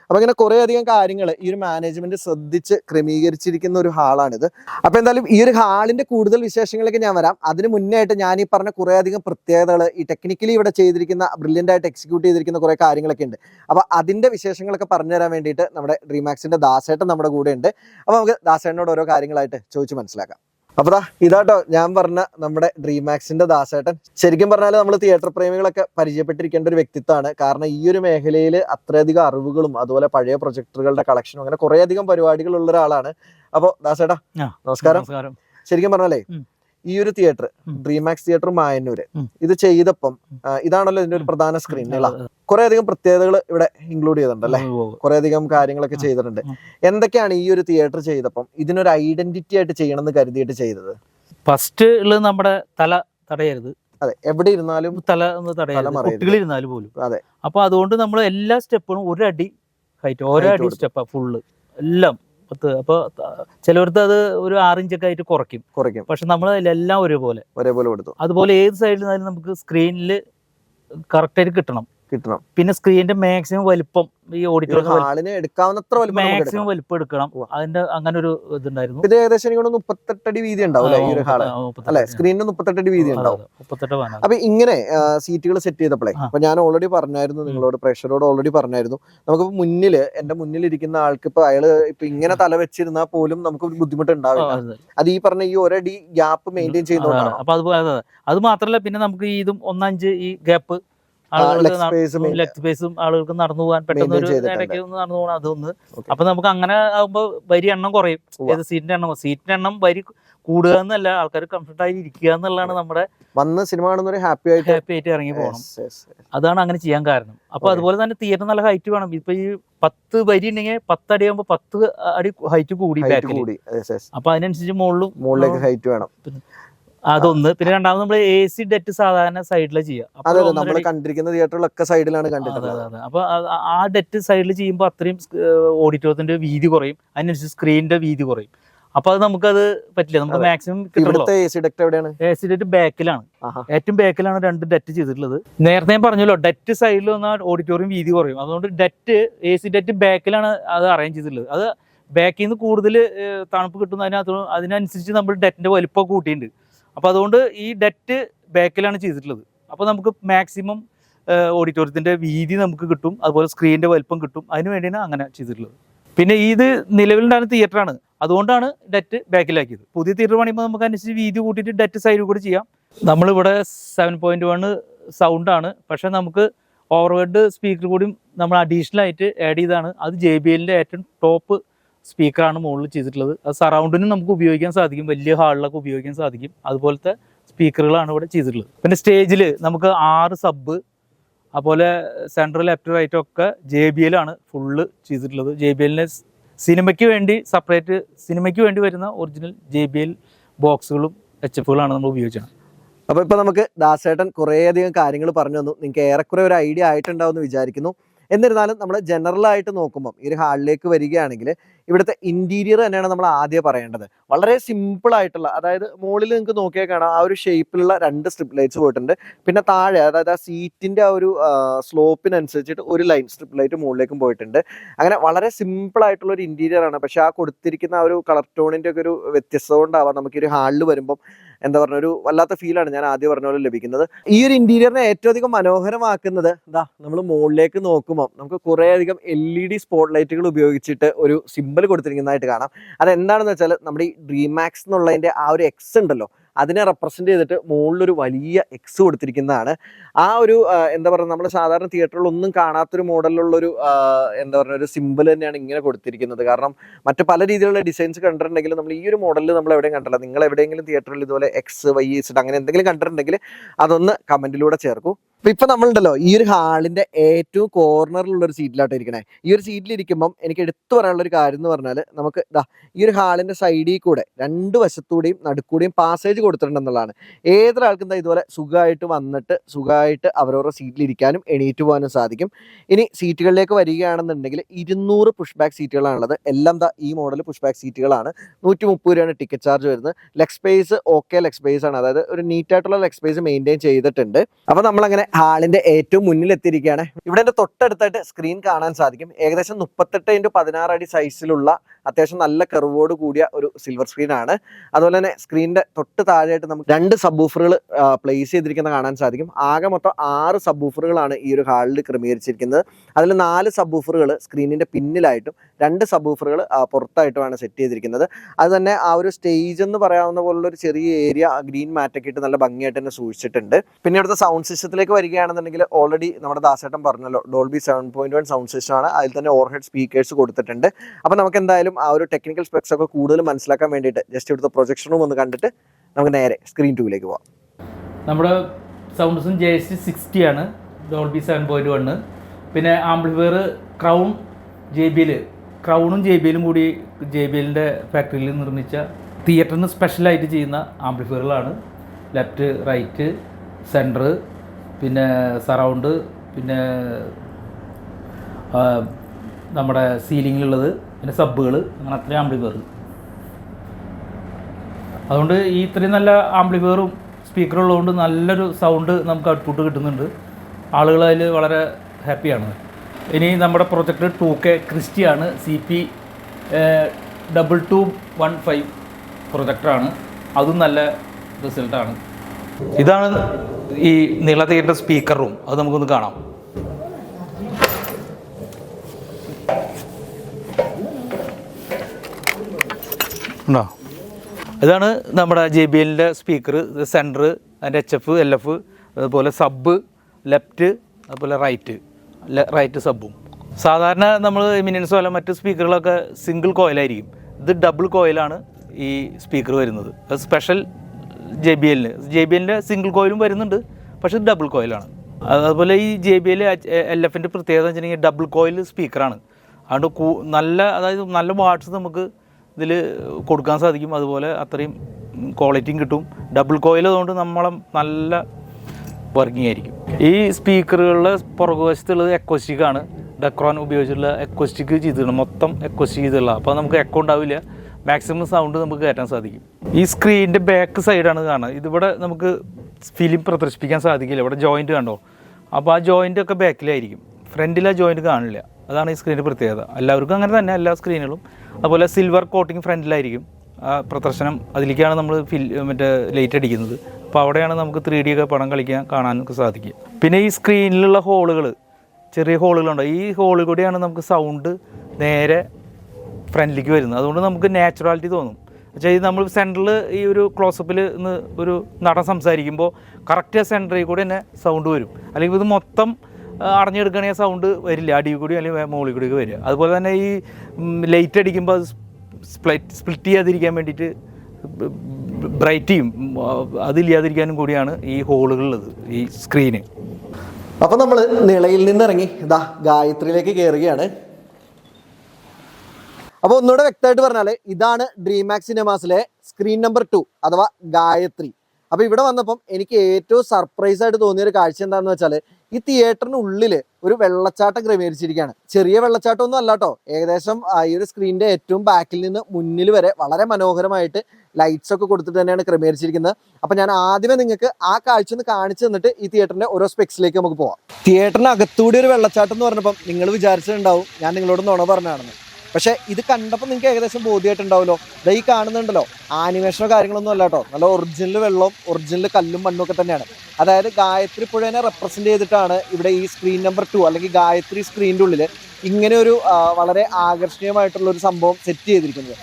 അപ്പൊ ഇങ്ങനെ കുറെ അധികം കാര്യങ്ങൾ ഈ ഒരു മാനേജ്മെന്റ് ശ്രദ്ധിച്ച് ക്രമീകരിച്ചിരിക്കുന്ന ഒരു ഹാളാണിത്. അപ്പൊ എന്തായാലും ഈ ഒരു ഹാളിന്റെ കൂടുതൽ വിശേഷങ്ങളിലേക്ക് ഞാൻ വരാം. അതിന് മുന്നേ ആയിട്ട് ഞാൻ ഈ പറഞ്ഞ കുറെ അധികം പ്രത്യേകതകൾ ഈ ടെക്നിക്കലി ഇവിടെ ചെയ്തിരിക്കുന്ന ബ്രില്യന്റ് ആയിട്ട് എക്സിക്യൂട്ട് ചെയ്തിരിക്കുന്ന കുറെ കാര്യങ്ങളൊക്കെ ഉണ്ട്. അപ്പൊ അതിന്റെ വിശേഷങ്ങളൊക്കെ പറഞ്ഞു തരാൻ വേണ്ടിയിട്ട് നമ്മുടെ ഡ്രീമാക്സിന്റെ ദാസേട്ടൻ നമ്മുടെ കൂടെ ഉണ്ട് അപ്പൊ നമുക്ക് ദാസേട്ടനോട് ഓരോ കാര്യങ്ങളായിട്ട് ചോദിച്ചു മനസ്സിലാക്കാം. അപ്പൊ ദാ ഇതാട്ടോ ഞാൻ പറഞ്ഞ നമ്മുടെ ഡ്രീമാക്സിന്റെ ദാസേട്ടൻ. ശരിക്കും പറഞ്ഞാൽ നമ്മൾ തിയേറ്റർ പ്രേമികളൊക്കെ പരിചയപ്പെട്ടിരിക്കേണ്ട ഒരു വ്യക്തിത്വമാണ്. കാരണം ഈ ഒരു മേഖലയിൽ അത്രയധികം അറിവുകളും അതുപോലെ പഴയ പ്രൊജക്ടറുകളുടെ കളക്ഷനും അങ്ങനെ കുറെ അധികം പരിപാടികൾ ഉള്ള ഒരാളാണ്. അപ്പൊ ദാസേട്ടാ നമസ്കാരം. ശരിക്കും പറഞ്ഞാലേ. ഈ ഒരു തിയേറ്റർ. ഡ്രീമാക്സ് തിയേറ്റർ മായന്നൂര്. ഇത് ചെയ്തപ്പം ഇതാണല്ലോ ഇതിന്റെ ഒരു പ്രധാന സ്ക്രീൻ അല്ല അതെ, കുറെ അധികം പ്രത്യേകതകൾ ഇവിടെ ഇൻക്ലൂഡ് ചെയ്തിട്ടുണ്ട് അല്ലെ. കുറെ അധികം കാര്യങ്ങളൊക്കെ ചെയ്തിട്ടുണ്ട്. എന്തൊക്കെയാണ് ഈ ഒരു തിയേറ്റർ ചെയ്തപ്പം? ഇതിനൊരു ഐഡന്റിറ്റി ആയിട്ട് ചെയ്യണമെന്ന് കരുതിയിട്ട് ചെയ്തത്? ഫസ്റ്റ് ഉള്ളത് നമ്മുടെ തല തടയരുത്. അതെ എവിടെ ഇരുന്നാലും തല ഒന്ന് തടയരുത്. കുട്ടികളിരുന്നാലും പോലും. അതെ. അപ്പൊ അതുകൊണ്ട് നമ്മൾ എല്ലാ സ്റ്റെപ്പും ഒരു അടി ഹൈറ്റ് ഒരടി. സ്റ്റെപ്പാ ഫുള്ള് എല്ലാം. പത്ത് അപ്പൊ ചിലവർക്ക് അത് ഒരു ആറിഞ്ചൊക്കെ ആയിട്ട് കുറയ്ക്കും. കുറയ്ക്കും. പക്ഷെ നമ്മൾ അതിലെല്ലാം ഒരേപോലെ. ഒരേപോലെ കൊടുത്തു. അതുപോലെ ഏത് സൈഡിൽ നിന്നാലും നമുക്ക് സ്ക്രീനിൽ കറക്റ്റായിട്ട് കിട്ടണം. കിട്ടണം. പിന്നെ സ്ക്രീനിന്റെ മാക്സിമം വലിപ്പം ഈ ഓഡിറ്റോറിയം എടുക്കാവുന്നത്ര മാക്സിമം. വലിപ്പം എടുക്കണം അതിന്റെ അങ്ങനെ ഒരു ഇതുണ്ടായിരുന്നു. ഇത് ഏകദേശം എനിക്ക് അടി വീതി ഉണ്ടാവും അല്ലേ സ്ക്രീനിന് മുപ്പത്തെട്ട് അടി വീതി ഉണ്ടാവും. അപ്പൊ ഇങ്ങനെ സീറ്റുകൾ സെറ്റ് ചെയ്തപ്പോഴേ അപ്പൊ ഞാൻ ഓൾറെഡി പറഞ്ഞായിരുന്നു നിങ്ങളോട് പ്രേക്ഷകരോട് ഓൾറെഡി പറഞ്ഞായിരുന്നു. നമുക്ക് മുന്നിൽ എന്റെ മുന്നിൽ ഇരിക്കുന്ന ആൾക്ക് ഇപ്പൊ അയാൾ ഇപ്പൊ ഇങ്ങനെ തല വെച്ചിരുന്നാൽ പോലും നമുക്ക് ഒരു ബുദ്ധിമുട്ട് ഉണ്ടാവില്ല. അത്. ഈ പറഞ്ഞ ഈ ഒരടി ഗ്യാപ്പ് മെയിന്റെയിൻ ചെയ്യുന്നതാണ് അപ്പൊ അത് മാത്രല്ല പിന്നെ നമുക്ക് ഇതും ഒന്നഞ്ച് ഈ ഗ്യാപ്പ് ലെഗ് സ്പേസും ആളുകൾക്ക് നടന്നു പോകാൻ പെട്ടെന്ന് ഒരു. ഇടയ്ക്ക് ഒന്ന് നടന്നു പോകണം അതൊന്ന്. അപ്പൊ നമുക്ക് അങ്ങനെ ആകുമ്പോ വരി എണ്ണം കുറയും. ഏത് സീറ്റിന്റെ എണ്ണം? സീറ്റിന്റെ എണ്ണം വരി കൂടുക എന്നല്ല ആൾക്കാർ കംഫർട്ട് ആയി ഇരിക്കുക എന്നുള്ളതാണ് നമ്മുടെ വന്ന് സിനിമ കാണുന്നവര് ഹാപ്പി ആയിട്ട് ഹാപ്പി ആയിട്ട് ഇറങ്ങി പോകണം. അതാണ് അങ്ങനെ ചെയ്യാൻ കാരണം. അപ്പൊ അതുപോലെ തന്നെ തിയേറ്റർ നല്ല ഹൈറ്റ് വേണം. ഇപ്പൊ ഈ പത്ത് വരി ഉണ്ടെങ്കിൽ പത്ത് അടി ആകുമ്പോൾ പത്ത് അടി ഹൈറ്റ് കൂടി. കൂടി. അപ്പൊ അതിനനുസരിച്ച് മുകളിലും മുകളിലേക്ക് ഹൈറ്റ് വേണം. അതൊന്ന്. പിന്നെ രണ്ടാമത് നമ്മൾ എ സി ഡെറ്റ് സാധാരണ സൈഡിൽ ചെയ്യാം. അതെ നമ്മൾ കണ്ടിരിക്കുന്ന തിയേറ്ററിലൊക്കെ സൈഡിലാണ് കണ്ടിട്ടുള്ളത്. അപ്പൊ ആ- ഡെറ്റ് സൈഡിൽ ചെയ്യുമ്പോൾ അത്രയും ഓഡിറ്റോറിയത്തിന്റെ വീതി കുറയും. അതിനനുസരിച്ച് സ്ക്രീനിന്റെ വീതി കുറയും. അപ്പൊ അത് നമുക്കത് പറ്റില്ല. നമുക്ക് മാക്സിമം എവിടെയാണ്? എ സി ഡെറ്റ് ബാക്കിലാണ്. ഏറ്റവും ബാക്കിലാണ് രണ്ട് ഡെറ്റ് ചെയ്തിട്ടുള്ളത്. നേരത്തെ ഞാൻ പറഞ്ഞല്ലോ ഡെറ്റ് സൈഡിൽ വന്നാൽ ഓഡിറ്റോറിയം വീതി കുറയും. അതുകൊണ്ട് ഡെറ്റ് എ സി ഡെറ്റ് ബാക്കിലാണ് അത് അറേഞ്ച് ചെയ്തിട്ടുള്ളത്. അത് ബാക്കിൽ നിന്ന് കൂടുതൽ തണുപ്പ് കിട്ടുന്ന അതിനകത്ത് അതിനനുസരിച്ച് നമ്മൾ ഡെറ്റിന്റെ വലിപ്പം കൂട്ടിയിട്ടുണ്ട്. അപ്പൊ അതുകൊണ്ട് ഈ ഡെറ്റ് ബാക്കിലാണ് ചെയ്തിട്ടുള്ളത്. അപ്പോൾ നമുക്ക് മാക്സിമം ഓഡിറ്റോറിയത്തിന്റെ വീതി നമുക്ക് കിട്ടും അതുപോലെ സ്ക്രീനിന്റെ വലിപ്പം കിട്ടും. അതിന് വേണ്ടിയാണ് അങ്ങനെ ചെയ്തിട്ടുള്ളത്. പിന്നെ ഇത് നിലവിലുണ്ടായിരുന്ന തിയേറ്ററാണ് അതുകൊണ്ടാണ് ഡെറ്റ് ബാക്കിലാക്കിയത്. പുതിയ തിയേറ്റർ പണിയുമ്പോൾ നമുക്ക് അനുസരിച്ച് വീതി കൂട്ടിയിട്ട് ഡെറ്റ് സൈഡിൽ കൂടി ചെയ്യാം. നമ്മളിവിടെ സെവൻ പോയിന്റ് വണ് സൗണ്ടാണ് പക്ഷേ നമുക്ക് ഓവർഹെഡ് സ്പീക്കർ കൂടിയും നമ്മൾ അഡീഷണൽ ആയിട്ട് ആഡ് ചെയ്താണ് അത് ജെ ബി എല്ലിന്റെ ഏറ്റവും ടോപ്പ് സ്പീക്കറാണ് മുകളിൽ ചെയ്തിട്ടുള്ളത്. അത് സറൗണ്ടിനും നമുക്ക് ഉപയോഗിക്കാൻ സാധിക്കും. വലിയ ഹാളിലൊക്കെ ഉപയോഗിക്കാൻ സാധിക്കും. അതുപോലത്തെ സ്പീക്കറുകളാണ് ഇവിടെ ചെയ്തിട്ടുള്ളത്. പിന്നെ സ്റ്റേജിൽ നമുക്ക് ആറ് സബ്ബ് അതുപോലെ സെൻട്രൽ ലെഫ്റ്റ് റൈറ്റ് ഒക്കെ ജെ ബി എല്ലാണ് ഫുള്ള് ചെയ്തിട്ടുള്ളത്. ജെ ബി എല്ലിന് സിനിമയ്ക്ക് വേണ്ടി സെപ്പറേറ്റ് സിനിമയ്ക്ക് വേണ്ടി വരുന്ന ഒറിജിനൽ ജെ ബി എൽ ബോക്സുകളും എച്ച് എഫുകളാണ് നമ്മൾ ഉപയോഗിച്ചത്. അപ്പോൾ ഇപ്പോൾ നമുക്ക് ദാസേട്ടൻ കുറേയധികം കാര്യങ്ങൾ പറഞ്ഞു തന്നു. നിങ്ങൾക്ക് ഏറെക്കുറെ ഒരു ഐഡിയ ആയിട്ടുണ്ടാവും എന്ന് വിചാരിക്കുന്നു. എന്നിരുന്നാലും നമ്മൾ ജനറൽ ആയിട്ട് നോക്കുമ്പോൾ ഈ ഒരു ഹാളിലേക്ക് വരികയാണെങ്കിൽ ഇവിടുത്തെ ഇന്റീരിയർ തന്നെയാണ് നമ്മൾ ആദ്യം പറയേണ്ടത്. വളരെ സിമ്പിൾ ആയിട്ടുള്ള അതായത് മുകളിൽ നിങ്ങൾക്ക് നോക്കിയാൽ കാണാം ആ ഒരു ഷേപ്പിലുള്ള രണ്ട് സ്ട്രിപ്പ് ലൈറ്റ്സ് പോയിട്ടുണ്ട്. പിന്നെ താഴെ അതായത് ആ സീറ്റിന്റെ ആ ഒരു സ്ലോപ്പിനനുസരിച്ചിട്ട് ഒരു ലൈൻ സ്ട്രിപ്പ് ലൈറ്റ് മുകളിലേക്കും പോയിട്ടുണ്ട്. അങ്ങനെ വളരെ സിമ്പിൾ ആയിട്ടുള്ള ഒരു ഇന്റീരിയർ ആണ്. പക്ഷെ ആ കൊടുത്തിരിക്കുന്ന ആ ഒരു കളർ ടോണിന്റെ ഒക്കെ ഒരു വ്യത്യസ്തത കൊണ്ടാവാം നമുക്ക് ഈ ഒരു ഹാളിൽ വരുമ്പം എന്താ പറഞ്ഞ ഒരു വല്ലാത്ത ഫീലാണ് ഞാൻ ആദ്യം പറഞ്ഞ പോലെ ലഭിക്കുന്നത്. ഈ ഒരു ഇന്റീരിയറിനെ ഏറ്റവും അധികം മനോഹരമാക്കുന്നത് എന്താ നമ്മൾ മുകളിലേക്ക് നോക്കുമ്പോൾ നമുക്ക് കുറേ അധികം എൽ ഇ ഡി സ്പോട്ട് ലൈറ്റുകൾ ഉപയോഗിച്ചിട്ട് ഒരു സിമ്പിൾ കൊടുത്തിരിക്കുന്നതായിട്ട് കാണാം. അതെന്താണെന്ന് വെച്ചാൽ നമ്മുടെ ഈ ഡ്രീം മാക്സ് എന്നുള്ളതിന്റെ ആ ഒരു എക്സ് ഉണ്ടല്ലോ അതിനെ റെപ്രസെന്റ് ചെയ്തിട്ട് മുകളിലൊരു വലിയ എക്സ് കൊടുത്തിരിക്കുന്നതാണ്. ആ ഒരു എന്താ പറയുക നമ്മൾ സാധാരണ തിയേറ്ററിൽ ഒന്നും കാണാത്തൊരു മോഡലിലുള്ളൊരു എന്താ പറയുക ഒരു സിമ്പിൾ തന്നെയാണ് ഇങ്ങനെ കൊടുത്തിരിക്കുന്നത്. കാരണം മറ്റ് പല രീതിയിലുള്ള ഡിസൈൻസ് കണ്ടിട്ടുണ്ടെങ്കിൽ നമ്മൾ ഈ ഒരു മോഡലിൽ നമ്മൾ എവിടെയും കണ്ടില്ല നിങ്ങൾ എവിടെയെങ്കിലും തിയേറ്ററിൽ ഇതുപോലെ എക്സ് വൈ ഇസഡ് അങ്ങനെ എന്തെങ്കിലും കണ്ടിട്ടുണ്ടെങ്കിൽ അതൊന്ന് കമന്റിലൂടെ ചേർക്കൂ. അപ്പൊ ഇപ്പൊ നമ്മളുണ്ടല്ലോ ഈ ഒരു ഹാളിന്റെ ഏറ്റവും കോർണറിലുള്ള ഒരു സീറ്റിലാട്ടോ ഇരിക്കണേ. ഈ ഒരു സീറ്റിൽ ഇരിക്കുമ്പം എനിക്ക് എടുത്തു പറയാനുള്ള ഒരു കാര്യം എന്ന് പറഞ്ഞാൽ നമുക്ക് ദാ ഈ ഒരു ഹാളിന്റെ സൈഡിൽ കൂടെ രണ്ട് വശത്തൂടെയും നടുക്കൂടെയും പാസേജ് കൊടുത്തിട്ടുണ്ടെന്നുള്ളതാണ്. ഏതൊരാൾക്കും എന്താ ഇതുപോലെ സുഖമായിട്ട് വന്നിട്ട് സുഖമായിട്ട് അവരവരുടെ സീറ്റിലിരിക്കാനും എണീറ്റ് പോകാനും സാധിക്കും. ഇനി സീറ്റുകളിലേക്ക് വരികയാണെന്നുണ്ടെങ്കിൽ ഇരുന്നൂറ് പുഷ് ബാക്ക് സീറ്റുകളാണുള്ളത്. എല്ലാം ദാ ഈ മോഡൽ പുഷ് ബാക്ക് സീറ്റുകളാണ്. നൂറ്റി മുപ്പത് രൂപയാണ് ടിക്കറ്റ് ചാർജ് വരുന്നത്. Leg space okay leg space ആണ്. അതായത് ഒരു നീറ്റായിട്ടുള്ള ലെഗ് സ്പേസ് മെയിന്റെയിൻ ചെയ്തിട്ടുണ്ട്. അപ്പോൾ നമ്മളങ്ങനെ ഹാളിന്റെ ഏറ്റവും മുന്നിൽ എത്തിയിരിക്കുകയാണ്. ഇവിടെ എന്റെ തൊട്ടടുത്തായിട്ട് സ്ക്രീൻ കാണാൻ സാധിക്കും. ഏകദേശം മുപ്പത്തെട്ട് ഇന്റു പതിനാറ് അടി സൈസിലുള്ള അത്യാവശ്യം നല്ല കെർവോട് കൂടിയ ഒരു സിൽവർ സ്ക്രീൻ ആണ്. അതുപോലെ തന്നെ സ്ക്രീനിന്റെ തൊട്ട് താഴെയായിട്ട് നമുക്ക് രണ്ട് സബ് ഊഫറുകൾ പ്ലേസ് ചെയ്തിരിക്കുന്നത് കാണാൻ സാധിക്കും. ആകെ മൊത്തം ആറ് സബ് ഊഫറുകളാണ് ഈ ഒരു ഹാളിൽ ക്രമീകരിച്ചിരിക്കുന്നത്. അതിൽ നാല് സബ് ഊഫറുകൾ സ്ക്രീനിന്റെ പിന്നിലായിട്ടും രണ്ട് സബ് ഊഫറുകൾ പുറത്തായിട്ടുമാണ് സെറ്റ് ചെയ്തിരിക്കുന്നത്. അത് തന്നെ ആ ഒരു സ്റ്റേജ് എന്ന് പറയാവുന്ന പോലുള്ള ഒരു ചെറിയ ഏരിയ ഗ്രീൻ മാറ്റൊക്കെ ഇട്ട് നല്ല ഭംഗിയായിട്ട് തന്നെ സൂക്ഷിച്ചിട്ടുണ്ട്. പിന്നെ ഇവിടുത്തെ സൗണ്ട് സിസ്റ്റത്തിലേക്ക് വരികയാണെന്നുണ്ടെങ്കിൽ ഓൾറെഡി നമ്മുടെ ദാസേട്ടൻ പറഞ്ഞല്ലോ Dolby seven point one sound സിസ്റ്റമാണ് അതിൽ തന്നെ ഓവർഹെഡ് സ്പീക്കേഴ്സ് കൊടുത്തിട്ടുണ്ട്. അപ്പോൾ നമുക്ക് എന്തായാലും ആ ഒരു ടെക്നിക്കൽ സ്പെക്സ് ഒക്കെ കൂടുതൽ മനസ്സിലാക്കാൻ വേണ്ടിയിട്ട് ജസ്റ്റ് ഇവിടുത്തെ പ്രൊജക്ഷൻ റൂം ഒന്ന് കണ്ടിട്ട് നമുക്ക് നേരെ സ്ക്രീൻ ടൂവിലേക്ക് പോവാം. നമ്മുടെ സൗണ്ട്സും ജെ എസ് സിക്സ്റ്റി ആണ്. ഡോൾബി സെവൻ പോയിന്റ് വണ്ണ് പിന്നെ amplifier crown J B L ക്രൗണും J B എല്ലും കൂടി ജെ ബി എല്ലിന്റെ ഫാക്ടറിയിൽ നിർമ്മിച്ച തിയേറ്ററിന് സ്പെഷ്യലായിട്ട് ചെയ്യുന്ന ആംപ്ലിഫയറുകളാണ് ലെഫ്റ്റ് റൈറ്റ് സെന്റർ പിന്നെ സറൗണ്ട് പിന്നെ നമ്മുടെ സീലിങ്ങിലുള്ളത് പിന്നെ സബ്ബുകൾ അങ്ങനെ അത്രയും ആംപ്ലിഫയർ അതുകൊണ്ട് ഈ ഇത്രയും നല്ല ആംപ്ലിഫയറും സ്പീക്കറും ഉള്ളതുകൊണ്ട് നല്ലൊരു സൗണ്ട് നമുക്ക് ഔട്ട്പുട്ട് കിട്ടുന്നുണ്ട്. ആളുകൾ അതിൽ വളരെ ഹാപ്പിയാണ് ഇനി നമ്മുടെ project two K ക്രിസ്റ്റിയാണ് C P double two one five പ്രൊജക്ടറാണ് അതും നല്ല റിസൾട്ടാണ് ഇതാണ് ഈ നീള തിയേറ്റർ സ്പീക്കർ റൂം അത് നമുക്കൊന്ന് കാണാം. ഉണ്ടോ? ഇതാണ് നമ്മുടെ ജെ ബി എല്ലിന്റെ സ്പീക്കർ സെന്റർ അതിന്റെ എച്ച് എഫ് എൽ എഫ് അതുപോലെ സബ് ലെഫ്റ്റ് അതുപോലെ റൈറ്റ് റൈറ്റ് സബും. സാധാരണ നമ്മൾ മിനിൻസ് പോലെ മറ്റ് സ്പീക്കറുകളൊക്കെ സിംഗിൾ കോയിലായിരിക്കും. ഇത് ഡബിൾ കോയിലാണ് ഈ സ്പീക്കർ വരുന്നത്. അത് സ്പെഷ്യൽ ജെ ബി എല്ലിന് ജെ ബി എല്ലിന്റെ സിംഗിൾ കോയിലും വരുന്നുണ്ട് പക്ഷേ ഡബിൾ കോയിലാണ്. അതുപോലെ ഈ ജെ ബി എൽ എൽ എഫിന്റെ പ്രത്യേകത വെച്ചിട്ടുണ്ടെങ്കിൽ ഡബിൾ കോയിൽ സ്പീക്കറാണ്. അതുകൊണ്ട് നല്ല അതായത് നല്ല വാട്ട്സ് നമുക്ക് ഇതിൽ കൊടുക്കാൻ സാധിക്കും. അതുപോലെ അത്രയും ക്വാളിറ്റിയും കിട്ടും. ഡബിൾ കോയിൽ അതുകൊണ്ട് നമ്മളെ നല്ല വർക്കിംഗ് ആയിരിക്കും. ഈ സ്പീക്കറുകളുടെ പുറകുവശത്തുള്ളത് എക്കോസ്റ്റിക് ആണ്. ഡെക്രോൺ ഉപയോഗിച്ചുള്ള എക്കോസ്റ്റിക് ചെയ്തിട്ടുണ്ട്. മൊത്തം എക്കോസ്റ്റിക് ചെയ്തിട്ടുള്ള. അപ്പോൾ നമുക്ക് എക്കോ ഉണ്ടാവില്ല. മാക്സിമം സൗണ്ട് നമുക്ക് കയറ്റാൻ സാധിക്കും. ഈ സ്ക്രീനിന്റെ ബാക്ക് സൈഡാണ് കാണുന്നത്. ഇതിവിടെ നമുക്ക് ഫിലിം പ്രദർശിപ്പിക്കാൻ സാധിക്കില്ല. ഇവിടെ ജോയിന്റ് കണ്ടോ? അപ്പോൾ ആ ജോയിന്റ് ഒക്കെ ബാക്കിലായിരിക്കും ഫ്രണ്ടിൽ ആ ജോയിന്റ് കാണില്ല. അതാണ് ഈ സ്ക്രീനിന്റെ പ്രത്യേകത. എല്ലാവർക്കും അങ്ങനെ തന്നെ എല്ലാ സ്ക്രീനുകളും അതുപോലെ സിൽവർ കോട്ടിങ് ഫ്രണ്ടിലായിരിക്കും പ്രദർശനം അതിലേക്കാണ് നമ്മൾ ഫിൽ മറ്റേ ലൈറ്റ് അടിക്കുന്നത്. അപ്പോൾ അവിടെയാണ് നമുക്ക് ത്രീ ഡി ഒക്കെ പടം കളിക്കാൻ കാണാനൊക്കെ സാധിക്കുക. പിന്നെ ഈ സ്ക്രീനിലുള്ള ഹോളുകൾ ചെറിയ ഹോളുകളുണ്ട് ഈ ഹോളിൽ കൂടിയാണ് നമുക്ക് സൗണ്ട് നേരെ ഫ്രണ്ടിലേക്ക് വരുന്നത്. അതുകൊണ്ട് നമുക്ക് നാച്ചുറാലിറ്റി തോന്നും. പക്ഷേ ഇത് നമ്മൾ സെന്ററിൽ ഈ ഒരു ക്ലോസപ്പിൽ ഒരു നടൻ സംസാരിക്കുമ്പോൾ കറക്റ്റ് സെന്ററിൽ കൂടി തന്നെ സൗണ്ട് വരും. അല്ലെങ്കിൽ ഇത് മൊത്തം ആ, അടഞ്ഞെടുക്കുകയാണെങ്കിൽ സൗണ്ട് വരില്ല. അടിയിൽ കൂടി അല്ലെങ്കിൽ മുകളിൽ കൂടി വരിക. അതുപോലെ തന്നെ ഈ ലൈറ്റ് അടിക്കുമ്പോൾ സ്പ്ലിറ്റ് സ്പ്ലൈറ്റ് ചെയ്യാതിരിക്കാൻ വേണ്ടിയിട്ട് ബ്രൈറ്റ് ചെയ്യും അതില്ലാതിരിക്കാനും കൂടിയാണ് ഈ ഹോളുകളുള്ളത് ഈ സ്ക്രീന് അപ്പം നമ്മൾ നിളയിൽ നിന്നിറങ്ങി. ഇതാ ഗായത്രിയിലേക്ക് കയറുകയാണ് അപ്പോൾ ഒന്നുകൂടെ വ്യക്തമായിട്ട് പറഞ്ഞാൽ ഇതാണ് ഡ്രീമാക്സ് സിനിമാസിലെ സ്ക്രീൻ നമ്പർ ടു അഥവാ ഗായത്രി. അപ്പോൾ ഇവിടെ വന്നപ്പം എനിക്ക് ഏറ്റവും സർപ്രൈസ് ആയിട്ട് തോന്നിയ ഒരു കാഴ്ച എന്താണെന്ന് വെച്ചാൽ ഈ തിയേറ്ററിനുള്ളിൽ ഒരു വെള്ളച്ചാട്ടം ക്രമീകരിച്ചിരിക്കുകയാണ്. ചെറിയ വെള്ളച്ചാട്ടം ഒന്നും അല്ല കേട്ടോ ഏകദേശം ഈ ഒരു സ്ക്രീനിന്റെ ഏറ്റവും ബാക്കിൽ നിന്ന് മുന്നിൽ വരെ വളരെ മനോഹരമായിട്ട് ലൈറ്റ്സ് ഒക്കെ കൊടുത്തിട്ട് തന്നെയാണ് ക്രമീകരിച്ചിരിക്കുന്നത്. അപ്പൊ ഞാൻ ആദ്യമേ നിങ്ങൾക്ക് ആ കാഴ്ച ഒന്ന് കാണിച്ചു തന്നിട്ട് ഈ തിയേറ്ററിന്റെ ഓരോ സ്പെക്സിലേക്ക് നമുക്ക് പോവാം. തിയേറ്ററിന് അകത്തൂടി ഒരു വെള്ളച്ചാട്ടം എന്ന് പറഞ്ഞപ്പം നിങ്ങൾ വിചാരിച്ചിട്ടുണ്ടാവും ഞാൻ നിങ്ങളോട് നുണ പറഞ്ഞാണെന്ന് പക്ഷെ ഇത് കണ്ടപ്പോൾ നിങ്ങൾക്ക് ഏകദേശം ബോധ്യമായിട്ടുണ്ടാവുമല്ലോ ദാ ഈ കാണുന്നുണ്ടല്ലോ ആനിമേഷനോ കാര്യങ്ങളൊന്നും അല്ല കേട്ടോ. നല്ല ഒറിജിനൽ വെള്ളവും ഒറിജിനൽ കല്ലും മണ്ണും ഒക്കെ തന്നെയാണ്. അതായത് ഗായത്രി പുഴേനെ റെപ്രസെന്റ് ചെയ്തിട്ടാണ് ഇവിടെ ഈ സ്ക്രീൻ നമ്പർ ടു അല്ലെങ്കിൽ ഗായത്രി സ്ക്രീനിന്റെ ഉള്ളിൽ ഇങ്ങനെ ഒരു വളരെ ആകർഷണീയമായിട്ടുള്ള ഒരു സംഭവം സെറ്റ് ചെയ്തിരിക്കുന്നത്.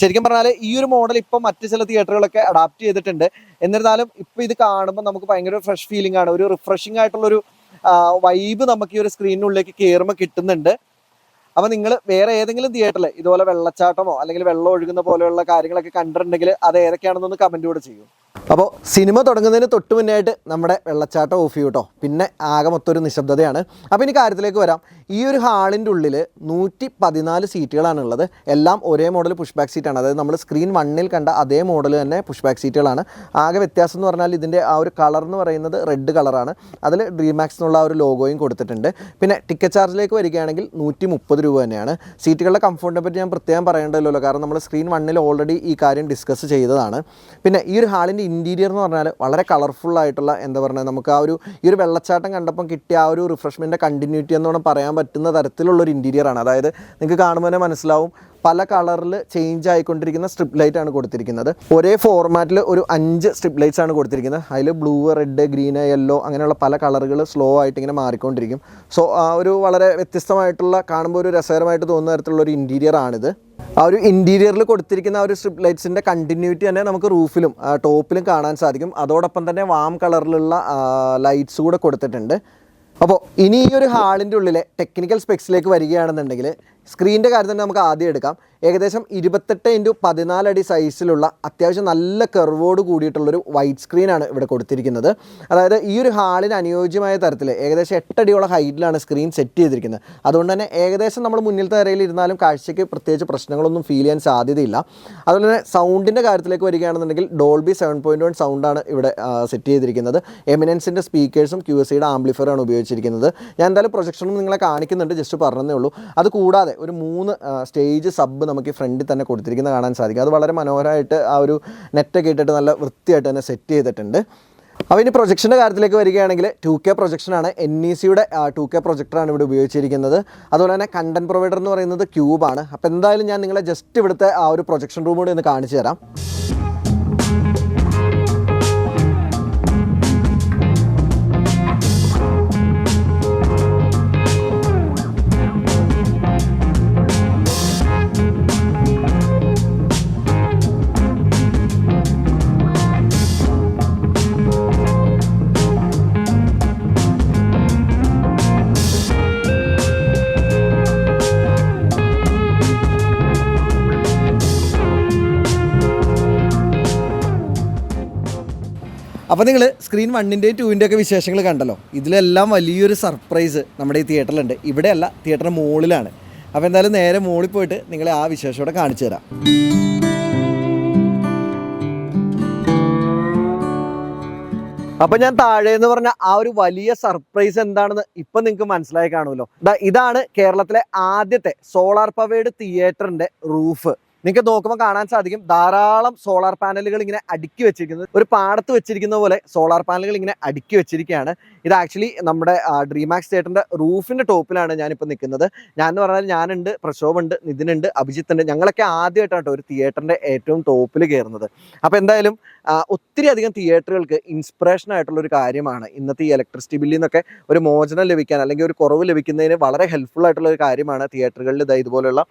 ശരിക്കും പറഞ്ഞാൽ ഈ ഒരു മോഡൽ ഇപ്പൊ മറ്റു ചില തിയേറ്ററുകളൊക്കെ അഡാപ്റ്റ് ചെയ്തിട്ടുണ്ട്. എന്നിരുന്നാലും ഇപ്പൊ ഇത് കാണുമ്പോൾ നമുക്ക് ഭയങ്കര ഫ്രഷ് ഫീലിംഗ് ആണ്. ഒരു റിഫ്രഷിംഗ് ആയിട്ടുള്ള ഒരു വൈബ് നമുക്ക് ഈ ഒരു സ്ക്രീനിനുള്ളിലേക്ക് കയറുമ്പോൾ കിട്ടുന്നുണ്ട്. അപ്പൊ നിങ്ങൾ വേറെ ഏതെങ്കിലും തിയേറ്ററിൽ ഇതുപോലെ വെള്ളച്ചാട്ടമോ അല്ലെങ്കിൽ വെള്ളം ഒഴുകുന്ന പോലെയുള്ള കാര്യങ്ങളൊക്കെ കണ്ടിട്ടുണ്ടെങ്കിൽ അത് ഏതൊക്കെയാണെന്നൊന്ന് കമന്റ് കൂടെ ചെയ്യൂ. അപ്പോൾ സിനിമ തുടങ്ങുന്നതിന് തൊട്ട് മുന്നായിട്ട് നമ്മുടെ വെള്ളച്ചാട്ടം ഓഫ് ചെയ്യും കേട്ടോ പിന്നെ ആകെ മൊത്തൊരു നിശബ്ദതയാണ്. അപ്പോൾ ഇനി കാര്യത്തിലേക്ക് വരാം. ഈ ഒരു ഹാളിന്റെ ഉള്ളിൽ നൂറ്റി പതിനാല് സീറ്റുകളാണ് ഉള്ളത് എല്ലാം ഒരേ മോഡൽ പുഷ് ബാക്ക് സീറ്റാണ് അതായത് നമ്മൾ സ്ക്രീൻ വണ്ണിൽ കണ്ട അതേ മോഡൽ തന്നെ പുഷ് ബാക്ക് സീറ്റുകളാണ് ആകെ വ്യത്യാസം എന്ന് പറഞ്ഞാൽ ഇതിന്റെ ആ ഒരു കളർ എന്ന് പറയുന്നത് റെഡ് കളറാണ് അതിൽ ഡ്രീമാക്സ് എന്നുള്ള ആ ഒരു ലോഗോയും കൊടുത്തിട്ടുണ്ട്. പിന്നെ ടിക്കറ്റ് ചാർജിലേക്ക് വരികയാണെങ്കിൽ നൂറ്റി മുപ്പത് രൂപ തന്നെയാണ്. സീറ്റുകളുടെ കംഫർട്ടിനെ പറ്റി ഞാൻ പ്രത്യേകം പറയേണ്ടല്ലോ കാരണം നമ്മൾ സ്ക്രീൻ വണ്ണിൽ ഓൾറെഡി ഈ കാര്യം ഡിസ്കസ് ചെയ്തതാണ്. പിന്നെ ഈ ഒരു ഹാളിന്റെ ഇന്റീരിയർ എന്ന് പറഞ്ഞാൽ വളരെ കളർഫുൾ ആയിട്ടുള്ള എന്താ പറയുക നമുക്ക് ആ ഒരു ഈ ഒരു വെള്ളച്ചാട്ടം കണ്ടപ്പം കിട്ടിയ ആ ഒരു റിഫ്രഷ്മെന്റ് കണ്ടിന്യൂറ്റി എന്ന് വേണം പറയാൻ പറ്റുന്ന തരത്തിലുള്ള ഒരു ഇന്റീരിയർ ആണ്. അതായത് നിങ്ങൾക്ക് കാണുമ്പോൾ തന്നെ മനസ്സിലാവും പല കളറിൽ ചേഞ്ച് ആയിക്കൊണ്ടിരിക്കുന്ന സ്ട്രിപ്പ് ലൈറ്റ് ആണ് കൊടുത്തിരിക്കുന്നത്. ഒരേ ഫോർമാറ്റിൽ ഒരു അഞ്ച് സ്ട്രിപ്പ് ലൈറ്റ്സ് ആണ് കൊടുത്തിരിക്കുന്നത്. അതിൽ ബ്ലൂ റെഡ് ഗ്രീൻ യെല്ലോ അങ്ങനെയുള്ള പല കളറുകൾ സ്ലോ ആയിട്ട് ഇങ്ങനെ മാറിക്കൊണ്ടിരിക്കും. സോ ഒരു വളരെ വ്യത്യസ്തമായിട്ടുള്ള കാണുമ്പോൾ ഒരു രസകരമായിട്ട് തോന്നുന്ന തരത്തിലുള്ള ഒരു ഇന്റീരിയർ ആണിത്. ആ ഒരു ഇന്റീരിയറിൽ കൊടുത്തിരിക്കുന്ന ആ ഒരു സ്ട്രിപ്പ് ലൈറ്റ്സിന്റെ കണ്ടിന്യൂറ്റി തന്നെ നമുക്ക് റൂഫിലും ടോപ്പിലും കാണാൻ സാധിക്കും. അതോടൊപ്പം തന്നെ വാം കളറിലുള്ള ലൈറ്റ്സ് കൂടെ കൊടുത്തിട്ടുണ്ട്. അപ്പോൾ ഇനി ഈ ഒരു ഹാളിന്റെ ഉള്ളിലെ ടെക്നിക്കൽ സ്പെക്സിലേക്ക് വരികയാണെന്നുണ്ടെങ്കിൽ സ്ക്രീനിന്റെ കാര്യം തന്നെ നമുക്ക് ആദ്യം എടുക്കാം. ഏകദേശം ഇരുപത്തെട്ട് ഇന്റു പതിനാലടി സൈസിലുള്ള അത്യാവശ്യം നല്ല കെർവോട് കൂടിയിട്ടുള്ളൊരു വൈറ്റ് സ്ക്രീനാണ് ഇവിടെ കൊടുത്തിരിക്കുന്നത്. അതായത് ഈ ഒരു ഹാളിന് അനുയോജ്യമായ തരത്തിൽ ഏകദേശം എട്ടടിയോളം ഹൈറ്റിലാണ് സ്ക്രീൻ സെറ്റ് ചെയ്തിരിക്കുന്നത്. അതുകൊണ്ട് തന്നെ ഏകദേശം നമ്മൾ മുന്നിലത്തെ നിരയിൽ ഇരുന്നാലും കാഴ്ചയ്ക്ക് പ്രത്യേകിച്ച് പ്രശ്നങ്ങളൊന്നും ഫീൽ ചെയ്യാൻ സാധ്യതയില്ല. അതുപോലെ തന്നെ സൗണ്ടിന്റെ കാര്യത്തിലേക്ക് വരികയാണെന്നുണ്ടെങ്കിൽ ഡോൾബി സെവൻ പോയിന്റ് വൺ സൗണ്ടാണ് ഇവിടെ സെറ്റ് ചെയ്തിരിക്കുന്നത്. എമിനൻസിന്റെ സ്പീക്കേഴ്സും ക്യു എസ് സിയുടെ ആംപ്ലിഫയറാണ് ഉപയോഗിച്ചിരിക്കുന്നത്. ഞാൻ എന്തായാലും പ്രൊജക്ഷനും നിങ്ങളെ കാണിക്കുന്നുണ്ട് ജസ്റ്റ് പറഞ്ഞതേ ഉള്ളൂ. അത് കൂടാതെ ഒരു മൂന്ന് സ്റ്റേജ് സബ് നമുക്ക് ഈ ഫ്രണ്ടിൽ തന്നെ കൊടുത്തിരിക്കുന്നത് കാണാൻ സാധിക്കും. അത് വളരെ മനോഹരമായിട്ട് ആ ഒരു നെറ്റൊക്കെ ഇട്ടിട്ട് നല്ല വൃത്തിയായിട്ട് തന്നെ സെറ്റ് ചെയ്തിട്ടുണ്ട്. അപ്പോൾ ഇനി പ്രൊജക്ഷന്റെ കാര്യത്തിലേക്ക് വരികയാണെങ്കിൽ ടു കെ പ്രൊജക്ഷനാണ് എൻ ഇ സിയുടെ ടു കെ പ്രൊജക്ടറാണ് ഇവിടെ ഉപയോഗിച്ചിരിക്കുന്നത്. അതുപോലെ തന്നെ കണ്ടന്റ് പ്രൊവൈഡർ എന്ന് പറയുന്നത് ക്യൂബാണ് അപ്പോൾ എന്തായാലും ഞാൻ നിങ്ങളെ ജസ്റ്റ് ഇവിടുത്തെ ആ ഒരു പ്രൊജക്ഷൻ റൂം കൂടി ഒന്ന് കാണിച്ചു തരാം. അപ്പോൾ നിങ്ങൾ സ്ക്രീൻ വണ്ണിന്റെയും ടൂവിന്റെ ഒക്കെ വിശേഷങ്ങൾ കണ്ടല്ലോ. ഇതിലെല്ലാം വലിയൊരു സർപ്രൈസ് നമ്മുടെ ഈ തിയേറ്ററിലുണ്ട് ഇവിടെയല്ല തിയേറ്ററിന് മുകളിലാണ് അപ്പോൾ എന്തായാലും നേരെ മുകളിൽ പോയിട്ട് നിങ്ങളെ ആ വിശേഷത്തോടെ കാണിച്ചു തരാം. അപ്പൊ ഞാൻ താഴെ എന്ന് പറഞ്ഞ ആ ഒരു വലിയ സർപ്രൈസ് എന്താണെന്ന് ഇപ്പൊ നിങ്ങൾക്ക് മനസ്സിലായി കാണുമല്ലോ. ഇതാണ് കേരളത്തിലെ ആദ്യത്തെ സോളാർ പവേഡ് തിയേറ്ററിന്റെ റൂഫ് നിങ്ങൾക്ക് നോക്കുമ്പോൾ കാണാൻ സാധിക്കും ധാരാളം സോളാർ പാനലുകൾ ഇങ്ങനെ അടുക്കി വെച്ചിരിക്കുന്നത് ഒരു പാടത്ത് വെച്ചിരിക്കുന്ന പോലെ സോളാർ പാനലുകൾ ഇങ്ങനെ അടുക്കി വെച്ചിരിക്കുകയാണ്. ഇത് ആക്ച്വലി നമ്മുടെ ഡ്രീമാക്സ് തിയേറ്ററിന്റെ റൂഫിന്റെ ടോപ്പിലാണ് ഞാനിപ്പോൾ നിൽക്കുന്നത്. ഞാൻ എന്ന് പറഞ്ഞാൽ ഞാനുണ്ട് പ്രക്ഷോഭുണ്ട് നിതിനുണ്ട് അഭിജിത്ത് ഉണ്ട് ഞങ്ങളൊക്കെ ആദ്യമായിട്ടാണ് ഒരു തിയേറ്ററിന്റെ ഏറ്റവും ടോപ്പിൽ കയറുന്നത് അപ്പോൾ എന്തായാലും ഒത്തിരി അധികം തിയേറ്ററുകൾക്ക് ഇൻസ്പിറേഷൻ ആയിട്ടുള്ള ഒരു കാര്യമാണ് ഇന്നത്തെ ഈ ഇലക്ട്രിസിറ്റി ബില്ലിൽ നിന്നൊക്കെ ഒരു മോചനം ലഭിക്കാൻ അല്ലെങ്കിൽ ഒരു കുറവ് ലഭിക്കുന്നതിന് വളരെ ഹെൽപ്ഫുൾ ആയിട്ടുള്ള ഒരു കാര്യമാണ് തിയേറ്ററുകളിൽ ഇതാ ഇതുപോലുള്ള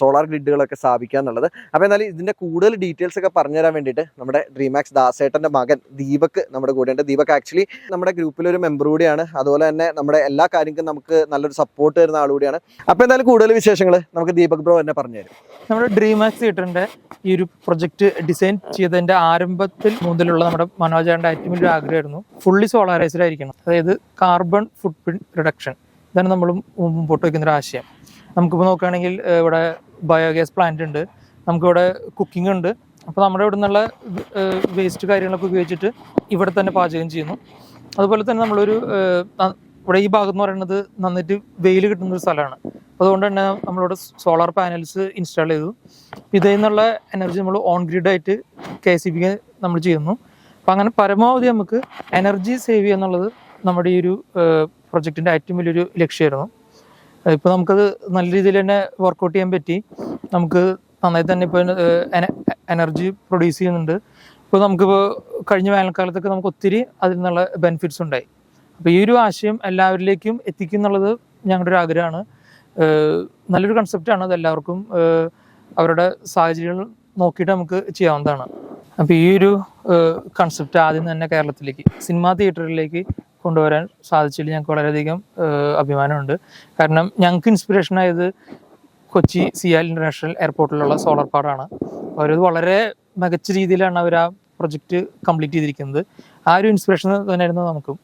സോളാർ ഗ്രിഡുകളൊക്കെ സ്ഥാപിക്കുക എന്നുള്ളത് അപ്പോൾ എന്നാൽ ഇതിന്റെ കൂടുതൽ ഡീറ്റെയിൽസ് ഒക്കെ പറഞ്ഞുതരാൻ വേണ്ടിയിട്ട് നമ്മുടെ ഡ്രീമാക്സ് ദാസേട്ടന്റെ മകൻ ദീപക് നമ്മുടെ കൂടെയുണ്ട്. ദീപക് ആക്ച്വലി നമ്മുടെ ഗ്രൂപ്പിലൊരു മെമ്പർ കൂടിയാണ്. അതുപോലെ തന്നെ നമ്മുടെ എല്ലാ കാര്യങ്ങൾക്കും നമുക്ക് നല്ലൊരു സപ്പോർട്ട് തരുന്ന ആൾ കൂടിയാണ്. അപ്പോൾ എന്തായാലും കൂടുതൽ വിശേഷങ്ങൾ നമുക്ക് ദീപക് ബ്രോ തന്നെ പറഞ്ഞുതരും. നമ്മുടെ ഡ്രീമാക്സ് തിയേറ്ററിന്റെ ഈ ഒരു പ്രൊജക്ട് ഡിസൈൻ ചെയ്തതിന്റെ ആരംഭത്തിൽ മുതലുള്ള നമ്മുടെ മനോജാന്റെ ഏറ്റവും വലിയ ആഗ്രഹമായിരുന്നു ഫുള്ളി സോളാറൈസ്ഡ് ആയിരിക്കണം. അതായത് കാർബൺ ഫുട് പ്രിന്റ് റിഡക്ഷൻ ഇതാണ് നമ്മൾ മുമ്പോട്ട് വയ്ക്കുന്ന ഒരു ആശയം. നമുക്കിപ്പോൾ നോക്കുകയാണെങ്കിൽ ഇവിടെ ബയോഗ്യാസ് പ്ലാന്റ് ഉണ്ട്. നമുക്കിവിടെ കുക്കിംഗ് ഉണ്ട്. അപ്പോൾ നമ്മുടെ ഇവിടെ നിന്നുള്ള വേസ്റ്റ് കാര്യങ്ങളൊക്കെ ഉപയോഗിച്ചിട്ട് ഇവിടെ തന്നെ പാചകം ചെയ്യുന്നു. അതുപോലെ തന്നെ നമ്മളൊരു ഇവിടെ ഈ ഭാഗം എന്ന് പറയുന്നത് നന്നായിട്ട് വെയിൽ കിട്ടുന്ന ഒരു സ്ഥലമാണ്. അതുകൊണ്ട് തന്നെ നമ്മളിവിടെ സോളാർ പാനൽസ് ഇൻസ്റ്റാൾ ചെയ്തു. ഇതിൽ നിന്നുള്ള എനർജി നമ്മൾ ഓൺ ഗ്രിഡായിട്ട് കെ സി ബിക്ക് നമ്മൾ ചെയ്യുന്നു. അപ്പം അങ്ങനെ പരമാവധി നമുക്ക് എനർജി സേവ് ചെയ്യുക എന്നുള്ളത് നമ്മുടെ ഈ ഒരു പ്രൊജക്റ്റിന്റെ ഏറ്റവും വലിയൊരു ലക്ഷ്യമായിരുന്നു. ഇപ്പോൾ നമുക്കത് നല്ല രീതിയിൽ തന്നെ വർക്കൗട്ട് ചെയ്യാൻ പറ്റി. നമുക്ക് നന്നായി തന്നെ ഇപ്പോൾ എനർജി പ്രൊഡ്യൂസ് ചെയ്യുന്നുണ്ട്. ഇപ്പോൾ നമുക്കിപ്പോൾ കഴിഞ്ഞ വേനൽക്കാലത്തൊക്കെ നമുക്ക് ഒത്തിരി അതിൽ നിന്നുള്ള ബെനിഫിറ്റ്സ് ഉണ്ടായി. അപ്പോൾ ഈ ഒരു ആശയം എല്ലാവരിലേക്കും എത്തിക്കും എന്നുള്ളത് ഞങ്ങളുടെ ഒരു ആഗ്രഹമാണ്. നല്ലൊരു കൺസെപ്റ്റാണ് അത് എല്ലാവർക്കും അവരുടെ സാഹചര്യങ്ങൾ നോക്കിയിട്ട് നമുക്ക് ചെയ്യാവുന്നതാണ്. അപ്പോൾ ഈ ഒരു കൺസെപ്റ്റ് ആദ്യം തന്നെ കേരളത്തിലേക്ക് സിനിമാ തിയേറ്ററിലേക്ക് കൊണ്ടുവരാൻ സാധിച്ചതിൽ ഞങ്ങൾക്ക് വളരെയധികം അഭിമാനമുണ്ട്. കാരണം ഞങ്ങൾക്ക് ഇൻസ്പിറേഷൻ ആയത് കൊച്ചി സിയാൽ ഇന്റർനാഷണൽ എയർപോർട്ടിലുള്ള സോളാർ പാടാണ് അവരത് വളരെ മികച്ച രീതിയിലാണ് അവർ ആ പ്രൊജക്റ്റ് കംപ്ലീറ്റ് ചെയ്തിരിക്കുന്നത്. ആ ഒരു ഇൻസ്പിറേഷൻ തന്നെയായിരുന്നു നമുക്കും.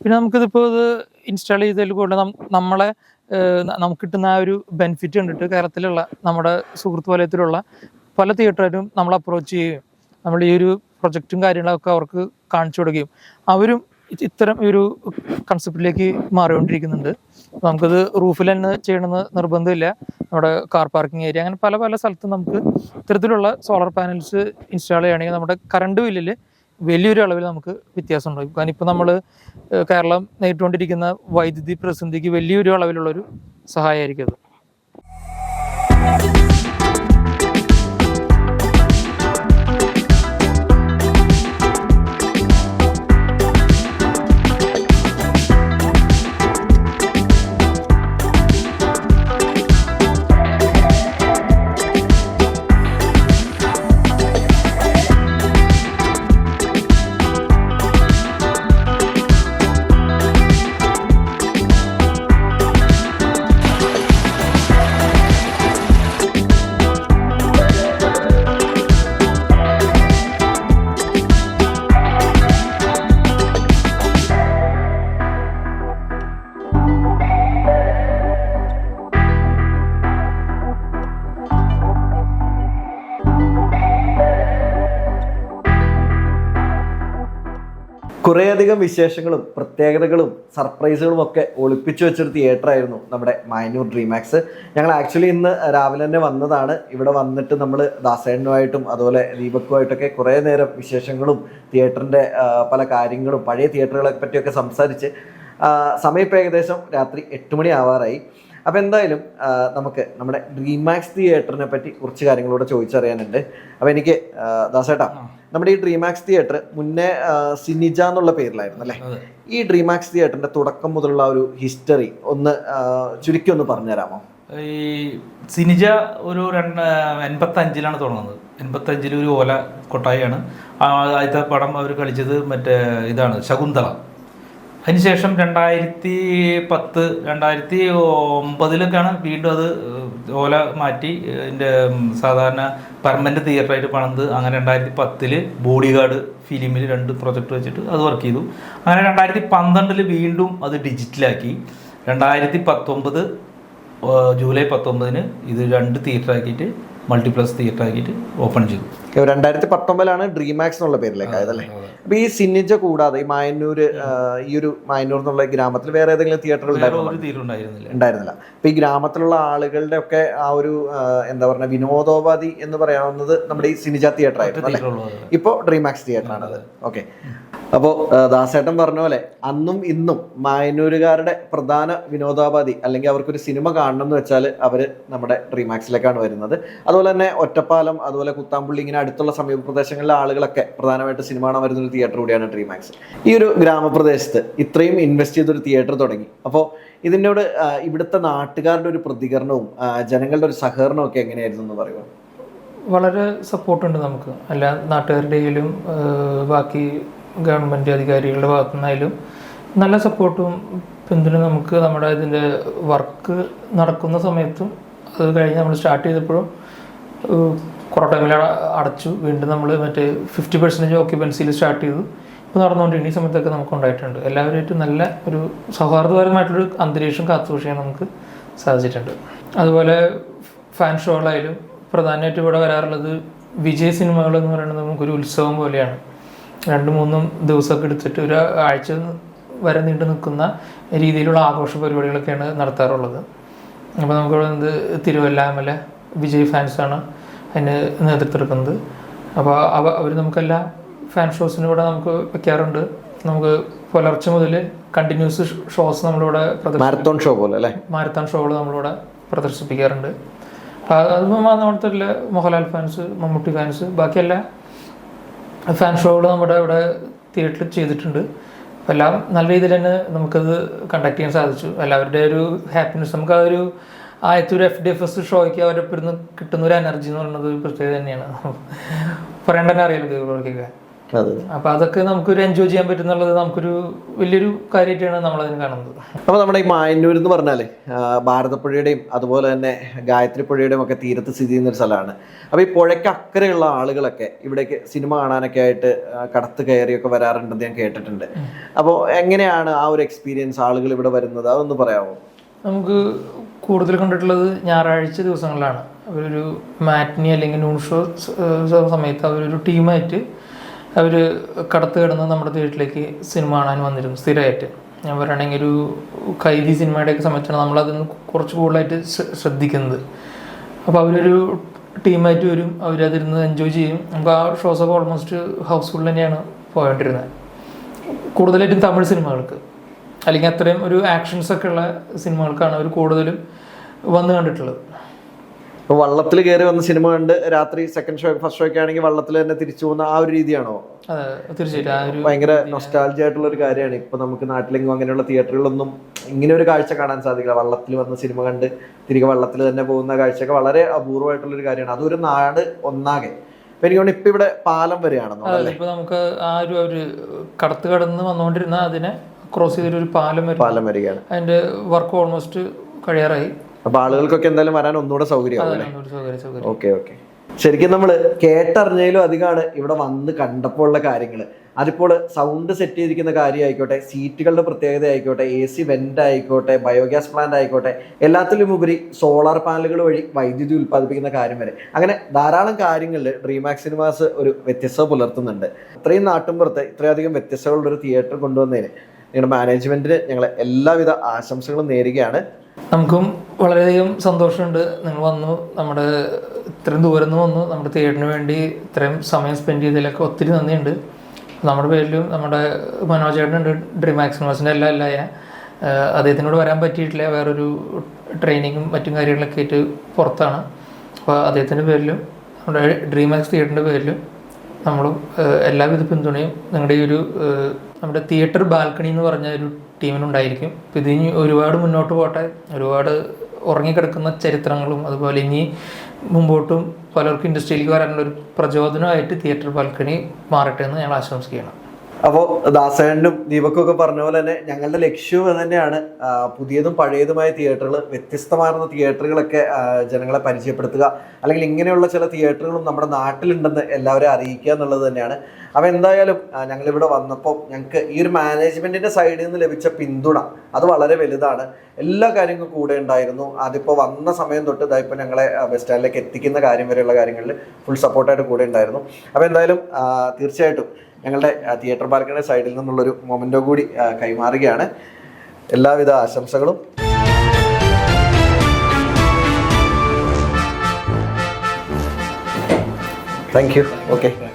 പിന്നെ നമുക്കിതിപ്പോൾ ഇത് ഇൻസ്റ്റാൾ ചെയ്തതിൽ കൂടെ നമ്മളെ നമുക്ക് കിട്ടുന്ന ആ ഒരു ബെനിഫിറ്റ് കണ്ടിട്ട് കേരളത്തിലുള്ള നമ്മുടെ സുഹൃത്ത് വലയത്തിലുള്ള പല തിയേറ്ററും നമ്മൾ അപ്രോച്ച് ചെയ്യുകയും നമ്മൾ ഈ ഒരു പ്രൊജക്റ്റും കാര്യങ്ങളൊക്കെ അവർക്ക് കാണിച്ചു കൊടുക്കുകയും അവരും ഇത്തരം ഒരു കൺസെപ്റ്റിലേക്ക് മാറിക്കൊണ്ടിരിക്കുന്നുണ്ട്. നമുക്കത് റൂഫിൽ തന്നെ ചെയ്യണമെന്ന് നിർബന്ധമില്ല. നമ്മുടെ കാർ പാർക്കിംഗ് ഏരിയ അങ്ങനെ പല പല സ്ഥലത്തും നമുക്ക് ഇത്തരത്തിലുള്ള സോളാർ പാനൽസ് ഇൻസ്റ്റാൾ ചെയ്യുകയാണെങ്കിൽ നമ്മുടെ കറണ്ട് ബില്ലിൽ വലിയൊരു അളവിൽ നമുക്ക് വ്യത്യാസം ഉണ്ടാകും കാരണം ഇപ്പോൾ നമ്മൾ കേരളം നേരിട്ടുകൊണ്ടിരിക്കുന്ന വൈദ്യുതി പ്രതിസന്ധിക്ക് വലിയൊരു അളവിലുള്ളൊരു സഹായമായിരിക്കും അത്. കുറേയധികം വിശേഷങ്ങളും പ്രത്യേകതകളും സർപ്രൈസുകളും ഒക്കെ ഒളിപ്പിച്ചു വെച്ചൊരു തിയേറ്ററായിരുന്നു നമ്മുടെ മൈനൂർ ഡ്രീമാക്സ് ഞങ്ങൾ ആക്ച്വലി ഇന്ന് രാവിലെ തന്നെ വന്നതാണ്. ഇവിടെ വന്നിട്ട് നമ്മൾ ദാസേനുമായിട്ടും അതുപോലെ ദീപക്കുമായിട്ടൊക്കെ കുറേ നേരം വിശേഷങ്ങളും തിയേറ്ററിന്റെ പല കാര്യങ്ങളും പഴയ തിയേറ്ററുകളെ പറ്റിയൊക്കെ സംസാരിച്ച് സമയം ഇപ്പോൾ ഏകദേശം രാത്രി എട്ട് മണി ആവാറായി. അപ്പോൾ എന്തായാലും നമുക്ക് നമ്മുടെ ഡ്രീം മാക്സ് തിയേറ്ററിനെ പറ്റി കുറച്ച് കാര്യങ്ങളൂടെ ചോദിച്ചറിയാനുണ്ട്. അപ്പോൾ എനിക്ക് ദാസേട്ടാ നമ്മുടെ ഈ ഡ്രീം മാക്സ് തിയേറ്റർ മുന്നേ സിനിജ എന്നുള്ള പേരിലായിരുന്നു അല്ലേ? ഈ ഡ്രീം മാക്സ് തിയേറ്ററിന്റെ തുടക്കം മുതലുള്ള ഒരു ഹിസ്റ്ററി ഒന്ന് ചുരുക്കി ഒന്ന് പറഞ്ഞുതരാമോ? ഈ സിനിജ ഒരു രണ്ട് എൺപത്തഞ്ചിലാണ് തുടങ്ങുന്നത്. എൺപത്തഞ്ചിൽ ഒരു ഓല കൊട്ടായാണ് ആദ്യത്തെ പടം അവർ കളിച്ചത് മറ്റേ ഇതാണ് ശകുന്തള. അതിനുശേഷം രണ്ടായിരത്തി പത്ത് രണ്ടായിരത്തി ഒമ്പതിലൊക്കെയാണ് വീണ്ടും അത് ഓല മാറ്റി എന്റെ സാധാരണ പെർമനന്റ് തിയേറ്ററായിട്ട് പണിത്. അങ്ങനെ രണ്ടായിരത്തി പത്തിൽ ബോഡി ഗാർഡ് ഫിലിമിൽ രണ്ട് പ്രൊജക്റ്റ് വെച്ചിട്ട് അത് വർക്ക് ചെയ്തു. അങ്ങനെ രണ്ടായിരത്തി പന്ത്രണ്ടിൽ വീണ്ടും അത് ഡിജിറ്റലാക്കി രണ്ടായിരത്തി പത്തൊമ്പത് ജൂലൈ പത്തൊമ്പതിന് ഇത് രണ്ട് തിയേറ്റർ ആക്കിയിട്ട് മൾട്ടിപ്ലക്സ് തിയേറ്റർ ആക്കിയിട്ട് ഓപ്പൺ ചെയ്തു. രണ്ടായിരത്തി പത്തൊമ്പതിലാണ് ഡ്രീമാക്സ് എന്നുള്ള പേരിലേക്ക് ആയതല്ലേ അപ്പൊ ഈ സിനിജ കൂടാതെ ഈ മായന്നൂര് ഈ ഒരു മായന്നൂർ എന്നുള്ള ഗ്രാമത്തിൽ വേറെ ഏതെങ്കിലും തിയേറ്റർ ഉണ്ടായിരുന്നില്ല. ഉണ്ടായിരുന്നില്ല. അപ്പൊ ഈ ഗ്രാമത്തിലുള്ള ആളുകളുടെ ഒക്കെ ആ ഒരു എന്താ പറയുക വിനോദോപാധി എന്ന് പറയാവുന്നത് നമ്മുടെ ഈ സിനിജ തിയേറ്റർ ആയിരുന്നു അല്ലേ? ഇപ്പോ ഡ്രീമാക്സ് തിയേറ്റർ ആണത്. ഓക്കെ. അപ്പോൾ ദാസേട്ടൻ പറഞ്ഞ പോലെ അന്നും ഇന്നും മായന്നൂരുകാരുടെ പ്രധാന വിനോദോപാധി അല്ലെങ്കിൽ അവർക്കൊരു സിനിമ കാണണം എന്ന് വെച്ചാൽ അവർ നമ്മുടെ ഡ്രീമാക്സിലേക്കാണ് വരുന്നത്. അതുപോലെ തന്നെ ഒറ്റപ്പാലം അതുപോലെ കുത്താമ്പുള്ളി ഇങ്ങനെ അടുത്തുള്ള സമീപ പ്രദേശങ്ങളിലെ ആളുകളൊക്കെ പ്രധാനമായിട്ട് സിനിമ കാണാൻ വരുന്ന ഒരു തിയേറ്റർ കൂടിയാണ് ഡ്രീമാക്സ്. ഈ ഒരു ഗ്രാമപ്രദേശത്ത് ഇത്രയും ഇൻവെസ്റ്റ് ചെയ്തൊരു തിയേറ്റർ തുടങ്ങി. അപ്പോൾ ഇതിനോട് ഇവിടുത്തെ നാട്ടുകാരുടെ ഒരു പ്രതികരണവും ജനങ്ങളുടെ ഒരു സഹകരണവും ഒക്കെ എങ്ങനെയായിരുന്നു എന്ന് പറയുമോ? വളരെ സപ്പോർട്ടുണ്ട് നമുക്ക്. അല്ല നാട്ടുകാരുടെയിലും ബാക്കി ഗവൺമെന്റ് അധികാരികളുടെ ഭാഗത്തു നിന്നായാലും നല്ല സപ്പോർട്ടും പിന്തുണ നമുക്ക് നമ്മുടെ ഇതിന്റെ വർക്ക് നടക്കുന്ന സമയത്തും അത് കഴിഞ്ഞ് നമ്മൾ സ്റ്റാർട്ട് ചെയ്തപ്പോഴും കുറേ ടൈമിൽ അടച്ചു. വീണ്ടും നമ്മൾ മറ്റേ ഫിഫ്റ്റി പെർസെന്റേജ് ഓക്യുപ്പൻസിയിൽ സ്റ്റാർട്ട് ചെയ്തു. ഇപ്പോൾ നടന്നുകൊണ്ടിരിക്കുന്ന ഈ സമയത്തൊക്കെ നമുക്ക് ഉണ്ടായിട്ടുണ്ട്. എല്ലാവരുമായിട്ടും നല്ല ഒരു സൗഹാർദ്ദപരമായിട്ടുള്ളൊരു അന്തരീക്ഷം കാത്തുസൂക്ഷിക്കാൻ നമുക്ക് സാധിച്ചിട്ടുണ്ട്. അതുപോലെ ഫാൻ ഷോകളായാലും പ്രധാനമായിട്ടും ഇവിടെ വരാറുള്ളത് വിജയ് സിനിമകൾ എന്ന് പറയുന്നത് നമുക്കൊരു ഉത്സവം പോലെയാണ്. രണ്ട് മൂന്നും ദിവസമൊക്കെ എടുത്തിട്ട് ഒരു ആഴ്ച വരെ നീണ്ടു നിൽക്കുന്ന രീതിയിലുള്ള ആഘോഷ പരിപാടികളൊക്കെയാണ് നടത്താറുള്ളത്. അപ്പോൾ നമുക്ക് ഇവിടെ നിന്ന് തിരുവല്ലാമല വിജയ് ഫാൻസാണ് അതിന് നേതൃത്വം എടുക്കുന്നത്. അപ്പോൾ അവ അവർ നമുക്കെല്ലാ ഫാൻ ഷോസിനും ഇവിടെ നമുക്ക് വെക്കാറുണ്ട്. നമുക്ക് പുലർച്ചെ മുതൽ കണ്ടിന്യൂസ് ഷോസ് നമ്മളിവിടെ മാരത്തോൺ ഷോ പോലെ അല്ലേ? മാരത്തോൺ ഷോകൾ നമ്മളിവിടെ പ്രദർശിപ്പിക്കാറുണ്ട്. അപ്പോൾ അതിപ്പോൾ നമ്മുടെ മോഹൻലാൽ ഫാൻസ് മമ്മൂട്ടി ഫാൻസ് ബാക്കിയെല്ലാ ഫാൻ ഷോകൾ നമ്മുടെ ഇവിടെ തിയേറ്ററിൽ ചെയ്തിട്ടുണ്ട്. അപ്പോൾ എല്ലാം നല്ല രീതിയിൽ തന്നെ നമുക്കത് കണ്ടക്ട് ചെയ്യാൻ സാധിച്ചു. എല്ലാവരുടെ ഒരു ഹാപ്പിനെസ് നമുക്ക് ആ ഒരു ആദ്യത്തെ ഒരു എഫ് ഡി എഫ് എസ് ഷോയ്ക്ക് അവരുടെ ഇപ്പം ഇരുന്ന് കിട്ടുന്ന ഒരു എനർജി എന്ന് പറയുന്നത് പ്രത്യേകത തന്നെയാണ്. പറയേണ്ട തന്നെ അറിയാലോ അതെ അപ്പൊ അതൊക്കെ നമുക്കൊരു എൻജോയ് ചെയ്യാൻ പറ്റുന്നുള്ളത് നമുക്കൊരു വലിയൊരു കാര്യമായിട്ടാണ് നമ്മൾ അതിന് കാണുന്നത്. അപ്പൊ നമ്മുടെ ഈ മായന്നൂർ എന്ന് പറഞ്ഞാൽ ഭാരതപ്പുഴയുടെയും അതുപോലെ തന്നെ ഗായത്രി പുഴയുടെയും ഒക്കെ തീരത്ത് സ്ഥിതി ചെയ്യുന്ന ഒരു സ്ഥലമാണ്. അപ്പൊ ഈ പുഴയ്ക്ക് അക്കരെയുള്ള ആളുകളൊക്കെ ഇവിടേക്ക് സിനിമ കാണാനൊക്കെ ആയിട്ട് കടത്ത് കയറിയൊക്കെ വരാറുണ്ടെന്ന് ഞാൻ കേട്ടിട്ടുണ്ട്. അപ്പോൾ എങ്ങനെയാണ് ആ ഒരു എക്സ്പീരിയൻസ് ആളുകൾ ഇവിടെ വരുന്നത്? അതൊന്ന് പറയാമോ? നമുക്ക് കൂടുതൽ കണ്ടിട്ടുള്ളത് ഞായറാഴ്ച ദിവസങ്ങളിലാണ്. അവരൊരു മാറ്റിനി അല്ലെങ്കിൽ നൂൺ ഷോ സമയത്ത് അവരൊരു ടീമായിട്ട് അവർ കടത്ത് കിടന്ന് നമ്മുടെ വീട്ടിലേക്ക് സിനിമ കാണാൻ വന്നിരുന്നു സ്ഥിരമായിട്ട്. ഞാൻ പറയുകയാണെങ്കിൽ ഒരു ഖൈദി സിനിമയുടെയൊക്കെ സമയത്താണ് നമ്മളത് കുറച്ച് കൂടുതലായിട്ട് ശ്ര- ശ്രദ്ധിക്കുന്നത്. അപ്പോൾ അവരൊരു ടീമായിട്ട് വരും അവരതിരുന്ന് എൻജോയ് ചെയ്യും. നമുക്ക് ആ ഷോസ് ഒക്കെ ഓൾമോസ്റ്റ് ഹൗസ്ഫുൾ തന്നെയാണ് പോയോണ്ടിരുന്നത് കൂടുതലായിട്ടും തമിഴ് സിനിമകൾക്ക്. അല്ലെങ്കിൽ അത്രയും ഒരു ആക്ഷൻസ് ഒക്കെ ഉള്ള സിനിമകൾക്കാണ് അവർ കൂടുതലും വന്ന് കണ്ടിട്ടുള്ളത്. അപ്പോൾ വള്ളത്തിൽ കയറി വന്ന സിനിമ കണ്ട് രാത്രി സെക്കൻഡ് ഷോ ഫസ്റ്റ് ഷോ ഒക്കെ ആണെങ്കിൽ വള്ളത്തിൽ തന്നെ തിരിച്ചു പോകുന്ന ആ ഒരു രീതിയാണോ? തീർച്ചയായിട്ടും. ഭയങ്കര നൊസ്റ്റാൾജി ആയിട്ടുള്ള ഒരു കാര്യമാണ്. ഇപ്പൊ നമുക്ക് നാട്ടിലെങ്കിലും അങ്ങനെയുള്ള തിയേറ്ററുകളൊന്നും ഇങ്ങനെ ഒരു കാഴ്ച കാണാൻ സാധിക്കില്ല. വള്ളത്തിൽ വന്ന സിനിമ കണ്ട് തിരികെ വള്ളത്തിൽ തന്നെ പോകുന്ന കാഴ്ചയൊക്കെ വളരെ അപൂർവമായിട്ടുള്ള ഒരു കാര്യമാണ്. അതൊരു നാട് ഒന്നാകെ. എനിക്ക് ഇപ്പൊ ഇവിടെ പാലം വരെയാണെന്നോ ഇപ്പൊ നമുക്ക് ആ ഒരു ഒരു കടത്ത് കടന്ന് വന്നുകൊണ്ടിരുന്ന അതിനെ ക്രോസ് ചെയ്തൊരു പാലം വരെ. പാലം വരികയാണ്. അതിന്റെ വർക്ക് ഓൾമോസ്റ്റ് കഴിയാറായി. അപ്പൊ ആളുകൾക്കൊക്കെ എന്തായാലും വരാൻ ഒന്നുകൂടെ സൗകര്യമാവും ഓക്കെ ഓക്കെ. ശരിക്കും നമ്മൾ കേട്ടറിഞ്ഞതിലും അധികമാണ് ഇവിടെ വന്ന് കണ്ടപ്പോൾ ഉള്ള കാര്യങ്ങൾ അതിപ്പോൾ സൗണ്ട് സെറ്റ് ചെയ്തിരിക്കുന്ന കാര്യം ആയിക്കോട്ടെ സീറ്റുകളുടെ പ്രത്യേകത ആയിക്കോട്ടെ എ സി വെന്റ് ആയിക്കോട്ടെ ബയോഗ്യാസ് പ്ലാന്റ് ആയിക്കോട്ടെ എല്ലാത്തിലും ഉപരി സോളാർ പാനലുകൾ വഴി വൈദ്യുതി ഉൽപ്പാദിപ്പിക്കുന്ന കാര്യം വരെ. അങ്ങനെ ധാരാളം കാര്യങ്ങളിൽ ഡ്രീമാക്സ് സിനിമാസ് ഒരു വ്യത്യസ്തത പുലർത്തുന്നുണ്ട്. ഇത്രയും നാട്ടുമ്പുറത്ത് ഇത്രയധികം വ്യത്യസ്തകളുടെ ഒരു തിയേറ്റർ കൊണ്ടുവന്നതിന് നിങ്ങളുടെ മാനേജ്മെന്റിന് ഞങ്ങളെ എല്ലാവിധ ആശംസകളും നേരുകയാണ്. നമുക്കും വളരെയധികം സന്തോഷമുണ്ട്. നിങ്ങൾ വന്നു നമ്മുടെ ഇത്രയും ദൂരം നിന്ന് വന്നു നമ്മുടെ തിയേറ്ററിന് വേണ്ടി ഇത്രയും സമയം സ്പെൻഡ് ചെയ്തതിലൊക്കെ ഒത്തിരി നന്ദിയുണ്ട്. നമ്മുടെ പേരിലും നമ്മുടെ മനോജ് ചേട്ടനുണ്ട് ഡ്രീം മാക്സിമസിന്റെ എല്ലാം എല്ലാം അദ്ദേഹത്തിനോട് വരാൻ പറ്റിയിട്ടില്ല. വേറൊരു ട്രെയിനിങ്ങും മറ്റും കാര്യങ്ങളൊക്കെ ആയിട്ട് പുറത്താണ്. അപ്പോൾ അദ്ദേഹത്തിന്റെ പേരിലും നമ്മുടെ ഡ്രീം ആക്സ് തിയേറ്ററിന്റെ പേരിലും നമ്മളും എല്ലാവിധ പിന്തുണയും നിങ്ങളുടെ ഈ ഒരു നമ്മുടെ തിയേറ്റർ ബാൽക്കണി എന്ന് പറഞ്ഞ ഒരു ടീമിനുണ്ടായിരിക്കും. ഇപ്പം ഇത് ഇനി ഒരുപാട് മുന്നോട്ട് പോട്ടെ. ഒരുപാട് ഉറങ്ങിക്കിടക്കുന്ന ചരിത്രങ്ങളും അതുപോലെ ഇനി മുമ്പോട്ടും പലർക്കും ഇൻഡസ്ട്രിയിലേക്ക് വരാനുള്ള ഒരു പ്രചോദനമായിട്ട് തിയേറ്റർ ബാൽക്കണി മാറട്ടെ എന്ന് ഞങ്ങൾ ആശംസിക്കുകയാണ്. അപ്പോൾ ദാസേനും ഒക്കെ പറഞ്ഞ പോലെ തന്നെ ഞങ്ങളുടെ ലക്ഷ്യവും അത് തന്നെയാണ്. പുതിയതും പഴയതുമായ തിയേറ്ററുകൾ വ്യത്യസ്തമാർന്ന തിയേറ്ററുകളൊക്കെ ജനങ്ങളെ പരിചയപ്പെടുത്തുക. അല്ലെങ്കിൽ ഇങ്ങനെയുള്ള ചില തിയേറ്ററുകളും നമ്മുടെ നാട്ടിലുണ്ടെന്ന് എല്ലാവരും അറിയിക്കുക എന്നുള്ളത് തന്നെയാണ്. അപ്പോൾ എന്തായാലും ഞങ്ങളിവിടെ വന്നപ്പോൾ ഞങ്ങൾക്ക് ഈ ഒരു മാനേജ്മെന്റിന്റെ സൈഡിൽ നിന്ന് ലഭിച്ച പിന്തുണ അത് വളരെ വലുതാണ്. എല്ലാ കാര്യങ്ങളും കൂടെ ഉണ്ടായിരുന്നു. അതിപ്പോൾ വന്ന സമയം തൊട്ട് ഇതായിപ്പോൾ ഞങ്ങളെ ബസ് സ്റ്റാൻഡിലേക്ക് എത്തിക്കുന്ന കാര്യം വരെയുള്ള കാര്യങ്ങളിൽ ഫുൾ സപ്പോർട്ടായിട്ട് കൂടെ ഉണ്ടായിരുന്നു. അപ്പോൾ എന്തായാലും തീർച്ചയായിട്ടും ഞങ്ങളുടെ തിയേറ്റർ പാർക്കിന്റെ സൈഡിൽ നിന്നുള്ളൊരു മൊമെന്റോ കൂടി കൈമാറുകയാണ്. എല്ലാവിധ ആശംസകളും. Thank you okay